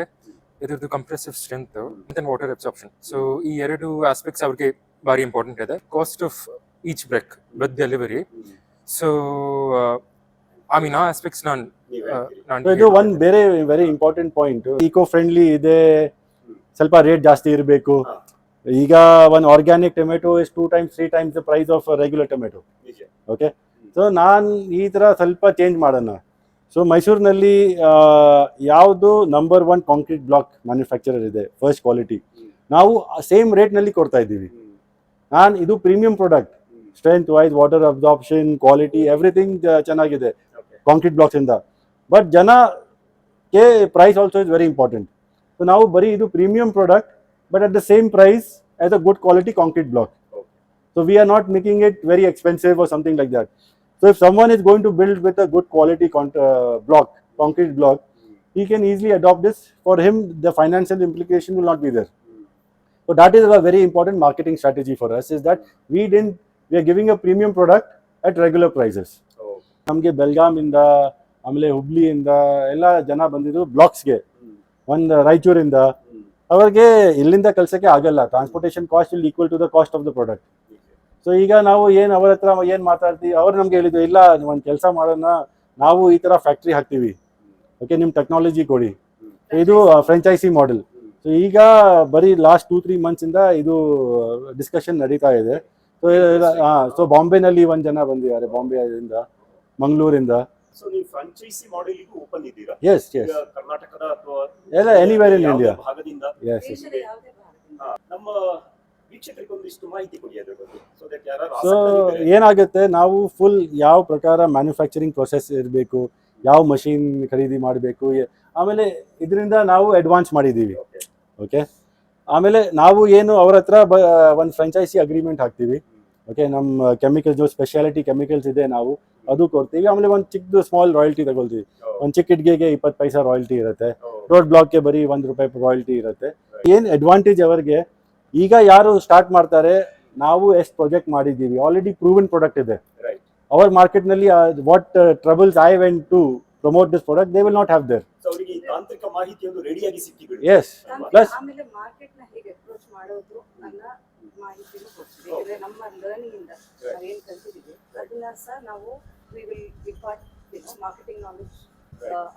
ಇದ್ರದ್ದು ಕಂಪ್ರೆಸಿವ್ ಸ್ಟ್ರೆಂತ್ ಮತ್ತೆ ವಾಟರ್ ಅಬ್ಸಾರ್ಪ್ಷನ್ ಸೊ ಈ ಎರಡು ಆಸ್ಪೆಕ್ಟ್ಸ್ ಅವ್ರಿಗೆ ಭಾರಿ ಇಂಪಾರ್ಟೆಂಟ್ ಇದೆ. Cost of each brick with delivery so I mean ಆ ಆಸ್ಪೆಕ್ಟ್ಸ್ ನಾನು
ಇದು ಒಂದು ಬೇರೆ very important point eco friendly ಇದೆ ಸ್ವಲ್ಪ ರೇಟ್ ಜಾಸ್ತಿ ಇರಬೇಕು. ಈಗ ಒಂದು organic tomato is two times three times the price of regular
tomato
okay so ನಾನು ಈ ಥರ ಸ್ವಲ್ಪ ಚೇಂಜ್ ಮಾಡೋಣ. ಸೊ ಮೈಸೂರಿನಲ್ಲಿ ಯಾವುದು number one concrete block manufacturer ಇದೆ ಫಸ್ಟ್ ಕ್ವಾಲಿಟಿ ನಾವು ಸೇಮ್ ರೇಟ್ನಲ್ಲಿ ಕೊಡ್ತಾ ಇದ್ದೀವಿ. ನಾನು ಇದು premium
product.
Strength wise water absorption quality everything ಚೆನ್ನಾಗಿದೆ
Okay.
ಕಾಂಕ್ರೀಟ್ ಬ್ಲಾಕ್ಸ್ ಇಂದ ಬಟ್ ಜನಕ್ಕೆ price also is very important so ನಾವು ಬರೀ ಇದು premium product but at the same price as a good quality concrete block
Okay.
So we are not making it very expensive or something like that so if someone is going to build with a good quality con- uh, block concrete block he can easily adopt this for him the financial implication will not be there so that is a very important marketing strategy for us is that we didn't we are giving a premium product at regular prices.
Okay.
ನಮಗೆ ಬೆಲ್ಗಾಮಿಂದ ಆಮೇಲೆ ಹುಬ್ಳಿಯಿಂದ ಎಲ್ಲ ಜನ ಬಂದಿದ್ರು ಬ್ಲಾಕ್ಸ್ಗೆ. ಒಂದು ರಾಯಚೂರಿಂದ. ಅವರಿಗೆ ಇಲ್ಲಿಂದ ಕಲ್ಸೋಕ್ಕೆ ಆಗಲ್ಲ. ಟ್ರಾನ್ಸ್ಪೋರ್ಟೇಷನ್ ಕಾಸ್ಟ್ ಇಲ್ಲಿ equal to the cost of the
product.
So ಈಗ ನಾವು ಏನು ಅವ್ರ ಹತ್ರ ಏನು ಮಾತಾಡ್ತೀವಿ ಅವ್ರು ನಮ್ಗೆ ಹೇಳಿದ್ರು ಇಲ್ಲ ಒಂದು ಕೆಲಸ ಮಾಡೋಣ. ನಾವು ಈ ಥರ ಫ್ಯಾಕ್ಟ್ರಿ ಹಾಕ್ತೀವಿ. ಓಕೆ ನಿಮ್ಮ ಟೆಕ್ನಾಲಜಿ ಕೊಡಿ. ಇದು ಫ್ರೆಂಚೈಸಿ ಮಾಡೆಲ್. ಸೊ ಈಗ ಬರೀ ಲಾಸ್ಟ್ ಟೂ ತ್ರೀ ಮಂತ್ಸಿಂದ ಇದು ಡಿಸ್ಕಷನ್ ನಡೀತಾ ಇದೆ. ಸೊ ಸೊ ಬಾಂಬೆನಲ್ಲಿ ಒಂದು ಜನ ಬಂದಿದ್ದಾರೆ ಬಾಂಬೆಯಿಂದ ಮಂಗಳೂರಿಂದ.
ಸೊ ನೀವು ಫ್ರಾಂಚೈಸಿ ಮಾಡೆಲಿಗೂ ಓಪನ್ ಇದ್ದೀರಾ?
ಎಸ್ ಎಸ್
ಕರ್ನಾಟಕದ ಅಥವಾ
ಎಲ್ಲ ಎನಿವೇರ್
ಇನ್
ಇಂಡಿಯಾ
ಭಾಗದಿಂದ?
ಎಸ್ ಎಸ್
ನಮ್ಮ ವೀಕ್ಷಕರಿಗೆ ಒಂದಿಷ್ಟು ಮಾಹಿತಿ ಕೊಡಿ ಅದ್ರ ಬಗ್ಗೆ. ಸೊ ದಟ್ ಯಾರು
ಸೊ ಏನಾಗುತ್ತೆ ನಾವು ಫುಲ್ ಯಾವ ಪ್ರಕಾರ ಮ್ಯಾನುಫ್ಯಾಕ್ಚರಿಂಗ್ ಪ್ರೊಸೆಸ್ ಇರಬೇಕು ಯಾವ ಮಷೀನ್ ಖರೀದಿ ಮಾಡಬೇಕು ಆಮೇಲೆ ಇದರಿಂದ ನಾವು ಅಡ್ವಾನ್ಸ್ ಮಾಡಿದ್ದೀವಿ. ಓಕೆ ಆಮೇಲೆ ನಾವು ಏನು ಅವ್ರ ಹತ್ರ ಬ ಒಂದು ಫ್ರಾಂಚೈಸಿ ಅಗ್ರಿಮೆಂಟ್ ಹಾಕ್ತೀವಿ. ಓಕೆ ನಮ್ಮ ಕೆಮಿಕಲ್ಸ್ ಸ್ಪೆಷಾಲಿಟಿ ಕೆಮಿಕಲ್ಸ್ ಇದೆ ನಾವು ಅದು ಕೊಡ್ತೀವಿ. ಆಮೇಲೆ ಒಂದು ಚಿಕ್ಕದು ಸ್ಮಾಲ್ ರಾಯಲ್ಟಿ ತಗೊಳ್ತೀವಿ. ಒಂದು ಚಿಕ್ಕ ಇಟ್ಗೆಗೆ ಇಪ್ಪತ್ತು ಪೈಸಾ ರಾಯಲ್ಟಿ ಇರುತ್ತೆ. ರೋಡ್ ಬ್ಲಾಕ್ಗೆ ಬರೀ ಒಂದು ರೂಪಾಯಿ ರಾಯಲ್ಟಿ ಇರುತ್ತೆ. ಏನು ಅಡ್ವಾಂಟೇಜ್ ಅವರಿಗೆ? ಈಗ ಯಾರು ಸ್ಟಾರ್ಟ್ ಮಾಡ್ತಾರೆ? ನಾವು ಎಷ್ಟು ಪ್ರಾಜೆಕ್ಟ್ ಮಾಡಿದ್ದೀವಿ? ಆಲ್ರೆಡಿ ಪ್ರೂವನ್ ಪ್ರಾಡಕ್ಟ್ ಇದೆ. ಅವರ್ ಮಾರ್ಕೆಟ್ ಮಾರ್ಕೆಟ್ನಲ್ಲಿ what troubles I went to promote this product they will
not have their ತಾಂತ್ರಿಕ ಮಾಹಿತಿಯೊಂದು ರೆಡಿಯಾಗಿ ಸಿಕ್ಕಿಬಿಡಿ
ಎಸ್
ಆಮೇಲೆ-
Plus-
ಆಮೇಲೆ ಮಾರ್ಕೆಟ್ನ ಹೇಗೆ ಅಪ್ರೋಚ್ ಮಾಡೋದು ಅನ್ನೋ ಮಾಹಿತಿನೂ ಕೊಡ್ತೀವಿ. ಯಾಕಂದ್ರೆ ನಮ್ಮ ಲರ್ನಿಂಗ್ ಇಂದ ನಾವೇನ್ ಕಲ್ತಿದೀವಿ ಅದನ್ನ ಸಹ ನಾವು we will depart marketing knowledge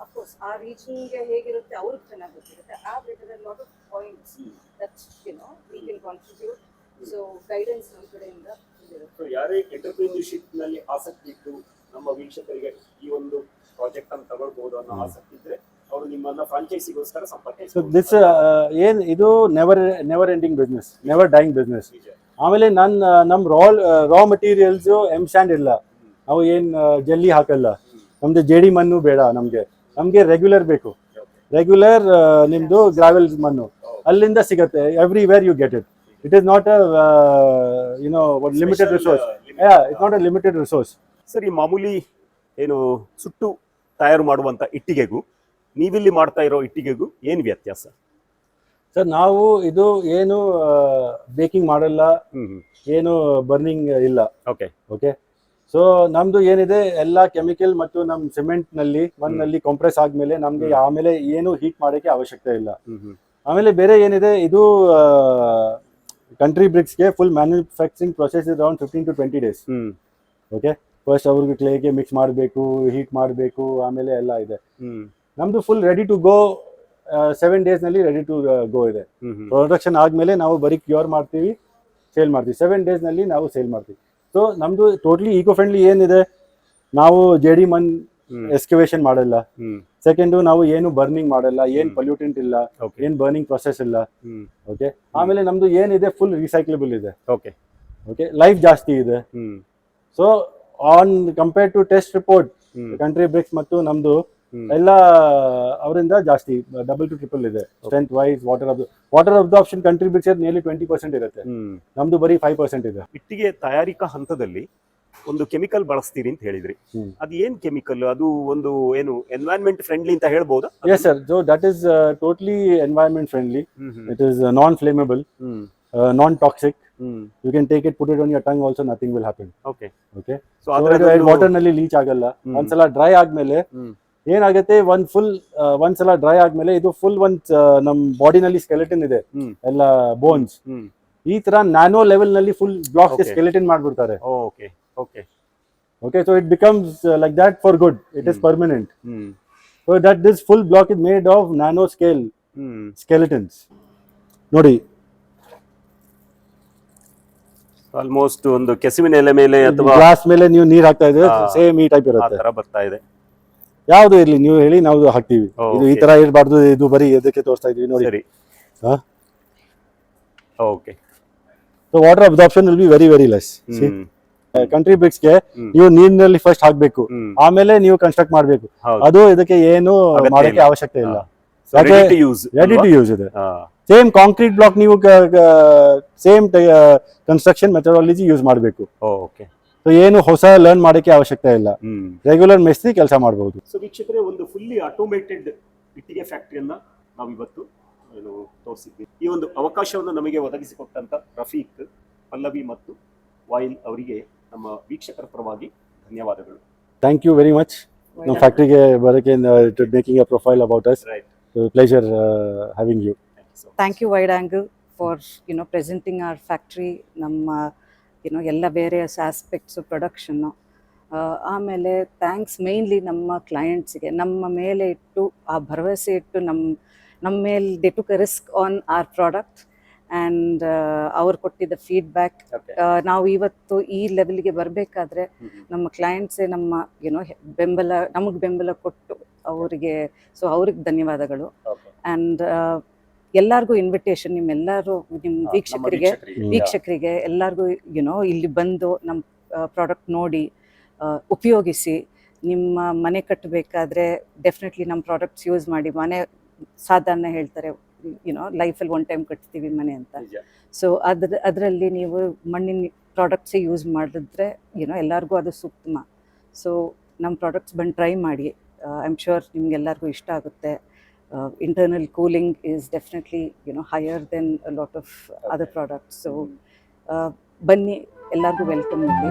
of course ಆ ರೀಚಿಂಗ್ ಹೇಗಿರುತ್ತೆ ಅವ್ರಿಗೆ ಚೆನ್ನಾಗಿ ಗೊತ್ತಿರುತ್ತೆ. ಆ better lot of points that you know we can contribute so guidance ನಮ್ಮ ಕಡೆಯಿಂದ
ಸೊ ಯಾರೇ ಎಂಟರ್ಪ್ರಿನರ್ಶಿಪ್ನಲ್ಲಿ ಆಸಕ್ತಿ ಇದ್ದು ನಮ್ಮ ವೀಕ್ಷಕರಿಗೆ ಈ ಒಂದು ಪ್ರಾಜೆಕ್ಟ್ ಅನ್ನು ತಗೊಳ್ಬಹುದು ಅನ್ನೋ ಆಸಕ್ತಿ ಇದ್ರೆ ಅವರು ನಿಮ್ಮನ್ನ ಫ್ರಾಂಚೈಸಿಗೋಸ್ಕರ ಸಂಪರ್ಕ
ಸೊ ದಿಸ್ ಏನು uh, ಇದು never never ending business never dying business ಆಮೇಲೆ ನನ್ನ ನಮ್ಮ raw raw materials M sand ಇಲ್ಲ. ನಾವು ಏನ್ ಜಲ್ಲಿ ಹಾಕಲ್ಲ. ನಮ್ದು ಜೇಡಿ ಮಣ್ಣು ಬೇಡ ನಮ್ಗೆ. ನಮ್ಗೆ ರೆಗ್ಯುಲರ್ ಬೇಕು. ರೆಗ್ಯುಲರ್ ನಿಮ್ದು ಗ್ರಾವೆಲ್ ಮಣ್ಣು. ಅಲ್ಲಿಂದ ಸಿಗುತ್ತೆ. Everywhere you get it it is not a you know limited resource yeah it's not a limited resource
ಸರಿ ಈ ಮಾಮೂಲಿ ಏನು ಸುಟ್ಟು ತಯಾರು ಮಾಡುವಂತ ಇಟ್ಟಿಗೆಗೂ ನೀವಿಲ್ಲಿ ಮಾಡ್ತಾ ಇರೋ ಇಟ್ಟಿಗೆಗೂ ಏನು ವ್ಯತ್ಯಾಸ?
ಸರ್ ನಾವು ಇದು ಏನು ಬೇಕಿಂಗ್ ಮಾಡಲ್ಲ ಏನು ಬರ್ನಿಂಗ್ ಇಲ್ಲ.
ಓಕೆ.
ಓಕೆ? ಸೊ ನಮ್ದು ಏನಿದೆ ಎಲ್ಲ ಕೆಮಿಕಲ್ ಮತ್ತು ನಮ್ಮ ಸಿಮೆಂಟ್ನಲ್ಲಿ ಮಣ್ಣಲ್ಲಿ ಕಾಂಪ್ರೆಸ್ ಆದ್ಮೇಲೆ ನಮ್ಗೆ ಆಮೇಲೆ ಏನು ಹೀಟ್ ಮಾಡಕ್ಕೆ ಅವಶ್ಯಕತೆ ಇಲ್ಲ. ಆಮೇಲೆ ಬೇರೆ ಏನಿದೆ ಇದು country ಬ್ರಿಕ್ಸ್ಗೆ full manufacturing process is around fifteen to twenty
days
okay? First ಅವ್ರಿಗೆ ಕ್ಲೇಗೆ ಮಿಕ್ಸ್ ಮಾಡಬೇಕು ಹೀಟ್ ಮಾಡಬೇಕು ಆಮೇಲೆ ಎಲ್ಲ ಇದೆ. ನಮ್ದು full ready to go seven ಡೇಸ್ನಲ್ಲಿ ready to go ಇದೆ. ಪ್ರೊಡಕ್ಷನ್ ಆದ್ಮೇಲೆ ನಾವು ಬರೀ ಕ್ಯೂರ್ ಮಾಡ್ತೀವಿ ಸೇಲ್ ಮಾಡ್ತೀವಿ. ಸೆವೆನ್ ಡೇಸ್ನಲ್ಲಿ ನಾವು ಸೇಲ್ ಮಾಡ್ತೀವಿ. ಸೊ ನಮ್ದು ಟೋಟ್ಲಿ ಈಕೋ ಫ್ರೆಂಡ್ಲಿ ಏನಿದೆ? ನಾವು ಜೆಡಿ ಮನ್
ಹ್ಮ್.
ಎಸ್ಕಿವೇಷನ್ ಮಾಡಲ್ಲ. ಸೆಕೆಂಡು ನಾವು ಏನು ಬರ್ನಿಂಗ್ ಮಾಡಲ್ಲ ಏನ್ ಪೊಲ್ಯೂಟೆಂಟ್ ಇಲ್ಲ ಏನ್ ಬರ್ನಿಂಗ್ ಪ್ರೊಸೆಸ್ ಇಲ್ಲ. ಓಕೆ ಆಮೇಲೆ ನಮ್ದು ಏನಿದೆ? ಫುಲ್ ರಿಸೈಕ್ಲೇಬಲ್ ಇದೆ.
ಓಕೆ
ಓಕೆ ಲೈಫ್ ಜಾಸ್ತಿ ಇದೆ. So on compare to test
report
country bricks ಮತ್ತು ನಮ್ದು ಎಲ್ಲ ಅವರಿಂದ ಜಾಸ್ತಿ ಡಬಲ್ ಟು ಟ್ರಿಪಲ್ ಇದೆ. Strength wise water ab water absorption country bricks nearly twenty percent ಇರುತ್ತೆ. ನಮ್ದು ಬರೀ ಫೈವ್ ಪರ್ಸೆಂಟ್ ಇದೆ.
ಇಟ್ಟಿಗೆ ತಯಾರಿಕಾ ಹಂತದಲ್ಲಿ ಒಂದು ಕೆಮಿಕಲ್ ಬಳಸ್ತೀರಿ ಅಂತ ಹೇಳಿದ್ರಿ. ಅದು ಏನ್ ಕೆಮಿಕಲ್ ಅದು ಒಂದು ಏನು ಎನ್ವೈರನ್ಮೆಂಟ್ ಫ್ರೆಂಡ್ಲಿ ಅಂತ ಹೇಳ್ಬೋದಾ?
Yes sir so that
is totally
environment friendly it is
non
flammable non
toxic
hmm. You can take it put it on your tongue also nothing will
happen
okay
okay
so ವಾಟರ್ನಲ್ಲಿ leach ಆಗಲ್ಲ. ಒಂದ್ಸಲ dry ಆದ್ಮೇಲೆ. ಏನಾಗುತ್ತೆ ಒಂದ್ full ಒಂದ್ಸಲ dry ಆದ್ಮೇಲೆ ಇದು full ಒಂದ್ ಆ, ನಮ್ ಬಾಡಿನಲ್ಲಿ ಸ್ಕೆಲೆಟನ್ ಇದೆ. ಎಲ್ಲ ಬೋನ್ಸ್ ಈ ತರ ನ್ಯಾನೋ ಲೆವೆಲ್ನಲ್ಲಿ ಫುಲ್ ಬ್ಲಾಕ್ ಸ್ಕೆಲೆಟಿನ್ ಮಾಡ್ಬಿಡ್ತಾರೆ. Okay okay okay so it becomes like that for
good
it
is.
Permanent so that this full block is made of nano
scale
skeletons ನೋಡಿ.
ಆಲ್ಮೋಸ್ಟ್ ಒಂದು ಕೆಸುವಿನ ಎಲೆ ಮೇಲೆ ಅಥವಾ
ಗ್ಲಾಸ್ ಮೇಲೆ ನೀವು ನೀರ್ ಹಾಕ್ತಾ ಇದ್ರೆ. ಸೇಮ್ ಈ ಟೈಪ್
ಆ
ಇರುತ್ತೆ
ತರ ಬರ್ತಾ ಇದೆ.
ಯಾವ್ದು ಇರ್ಲಿ ನೀವು ಹೇಳಿ ನಾವು ಹಾಕ್ತೀವಿ. ಇದು ಈ ತರ ಇರಬಾರ್ದು ಇದು ಬರೀ ಎದಕ್ಕೆ ತೋರಿಸ್ತಾ ಇದೀವಿ ನೋಡಿ? Okay so water absorption will be very very
less
country ಬ್ರಿಕ್ಸ್ಗೆ
ಗೆ
ನೀವು ನೀರಿನಲ್ಲಿ ಫಸ್ಟ್ ಹಾಕ್ಬೇಕು. ಆಮೇಲೆ ನೀವು ಕನ್ಸ್ಟ್ರಕ್ಟ್ ಮಾಡ್ಬೇಕು. ಅದು ಇದಕ್ಕೆ ಏನು ಮಾಡಕ್ಕೆ ಅವಶ್ಯಕತೆ ಇಲ್ಲ.
ರೆಡಿ ಟು ಯೂಸ್
ಇದೆ. ಸೇಮ್ ಕಾಂಕ್ರೀಟ್ ಬ್ಲಾಕ್ ನೀವು ಸೇಮ್ ಕನ್ಸ್ಟ್ರಕ್ಷನ್ ಮೆಥಡಾಲಜಿ ಯೂಸ್ ಮಾಡಬೇಕು.
ಓಕೆ
ಸೊ ಏನು ಹೊಸ ಲರ್ನ್ ಮಾಡೋಕ್ಕೆ ಅವಶ್ಯಕತೆ ಇಲ್ಲ.
ಹ್ಮ್.
ರೆಗ್ಯುಲರ್ ಮೆಸ್ಸಿ ಕೆಲಸ ಮಾಡಬಹುದು
ಸೊ ವೀಕ್ಷಕರೆ ಒಂದು ಫುಲ್ಲಿ ಆಟೋಮೇಟೆಡ್ ಇಟ್ಟಿಗೆ ಫ್ಯಾಕ್ಟರಿಯನ್ನ ನಾವಿವತ್ತು ಏನು ತೋರಿಸಿದ್ವಿ. ಈ ಒಂದು ಅವಕಾಶವನ್ನು ನಮಗೆ ಒದಗಿಸಿಕೊಟ್ಟಂತ ರಫೀಕ್ ಪಲ್ಲವಿ ಮತ್ತು ವಾಯಿಲ್ ಅವರಿಗೆ ನಮ್ಮ ವೀಕ್ಷಕರ ಪರವಾಗಿ ಧನ್ಯವಾದಗಳು.
ಥ್ಯಾಂಕ್ ಯು ವೆರಿ ಮಚ್ ನಮ್ಮ ಫ್ಯಾಕ್ಟ್ರಿಗೆ ಬರೋಕೆ making a profile about us pleasure having you
thank you wide angle for you know presenting our factory ನಮ್ಮ ಯುನೋ ಎಲ್ಲ ಬೇರೆ ಆಸ್ಪೆಕ್ಟ್ಸು ಪ್ರೊಡಕ್ಷನ್ನು ಆಮೇಲೆ ಥ್ಯಾಂಕ್ಸ್ ಮೇಯ್ನ್ಲಿ ನಮ್ಮ ಕ್ಲೈಂಟ್ಸ್ಗೆ ನಮ್ಮ ಮೇಲೆ ಇಟ್ಟು ಆ ಭರವಸೆ ಇಟ್ಟು ನಮ್ಮ ನಮ್ಮ ಮೇಲೆ they took risk on our product and ಅವ್ರು ಕೊಟ್ಟಿದ್ದ ಫೀಡ್ಬ್ಯಾಕ್ ನಾವು ಇವತ್ತು ಈ ಲೆವೆಲ್ಗೆ ಬರಬೇಕಾದ್ರೆ ನಮ್ಮ ಕ್ಲೈಂಟ್ಸೇ ನಮ್ಮ ಏನೋ ಬೆಂಬಲ ನಮಗೆ ಬೆಂಬಲ ಕೊಟ್ಟು ಅವರಿಗೆ ಸೊ ಅವ್ರಿಗೆ ಧನ್ಯವಾದಗಳು. ಆ್ಯಂಡ್ ಎಲ್ಲರಿಗೂ ಇನ್ವಿಟೇಷನ್ ನಿಮ್ಮೆಲ್ಲರೂ ನಿಮ್ಮ ವೀಕ್ಷಕರಿಗೆ ವೀಕ್ಷಕರಿಗೆ. ಎಲ್ಲರಿಗೂ ಯುನೋ ಇಲ್ಲಿ ಬಂದು ನಮ್ಮ ಪ್ರಾಡಕ್ಟ್ ನೋಡಿ ಉಪಯೋಗಿಸಿ ನಿಮ್ಮ ಮನೆ ಕಟ್ಟಬೇಕಾದ್ರೆ ಡೆಫಿನೆಟ್ಲಿ ನಮ್ಮ ಪ್ರಾಡಕ್ಟ್ಸ್ ಯೂಸ್ ಮಾಡಿ ಮನೆ ಸಾಧಾರಣ ಹೇಳ್ತಾರೆ ಯುನೋ ಲೈಫಲ್ಲಿ ಒನ್ ಟೈಮ್ ಕಟ್ತೀವಿ ಮನೆ ಅಂತ. ಸೊ ಅದ್ರ ಅದರಲ್ಲಿ ನೀವು ಮಣ್ಣಿನ ಪ್ರಾಡಕ್ಟ್ಸೇ ಯೂಸ್ ಮಾಡಿದ್ರೆ ಯುನೋ ಎಲ್ಲರಿಗೂ ಅದು ಸೂಕ್ತಮ ಸೊ ನಮ್ಮ ಪ್ರಾಡಕ್ಟ್ಸ್ ಬಂದು ಟ್ರೈ ಮಾಡಿ ಐ ಆಮ್ ಶ್ಯೂರ್ ನಿಮ್ಗೆಲ್ಲರಿಗೂ ಇಷ್ಟ ಆಗುತ್ತೆ. internal cooling is definitely you know higher than lot of other products so ಬನ್ನಿ ಎಲ್ಲರಿಗೂ ವೆಲ್ಕಮ್ ಇಲ್ಲಿ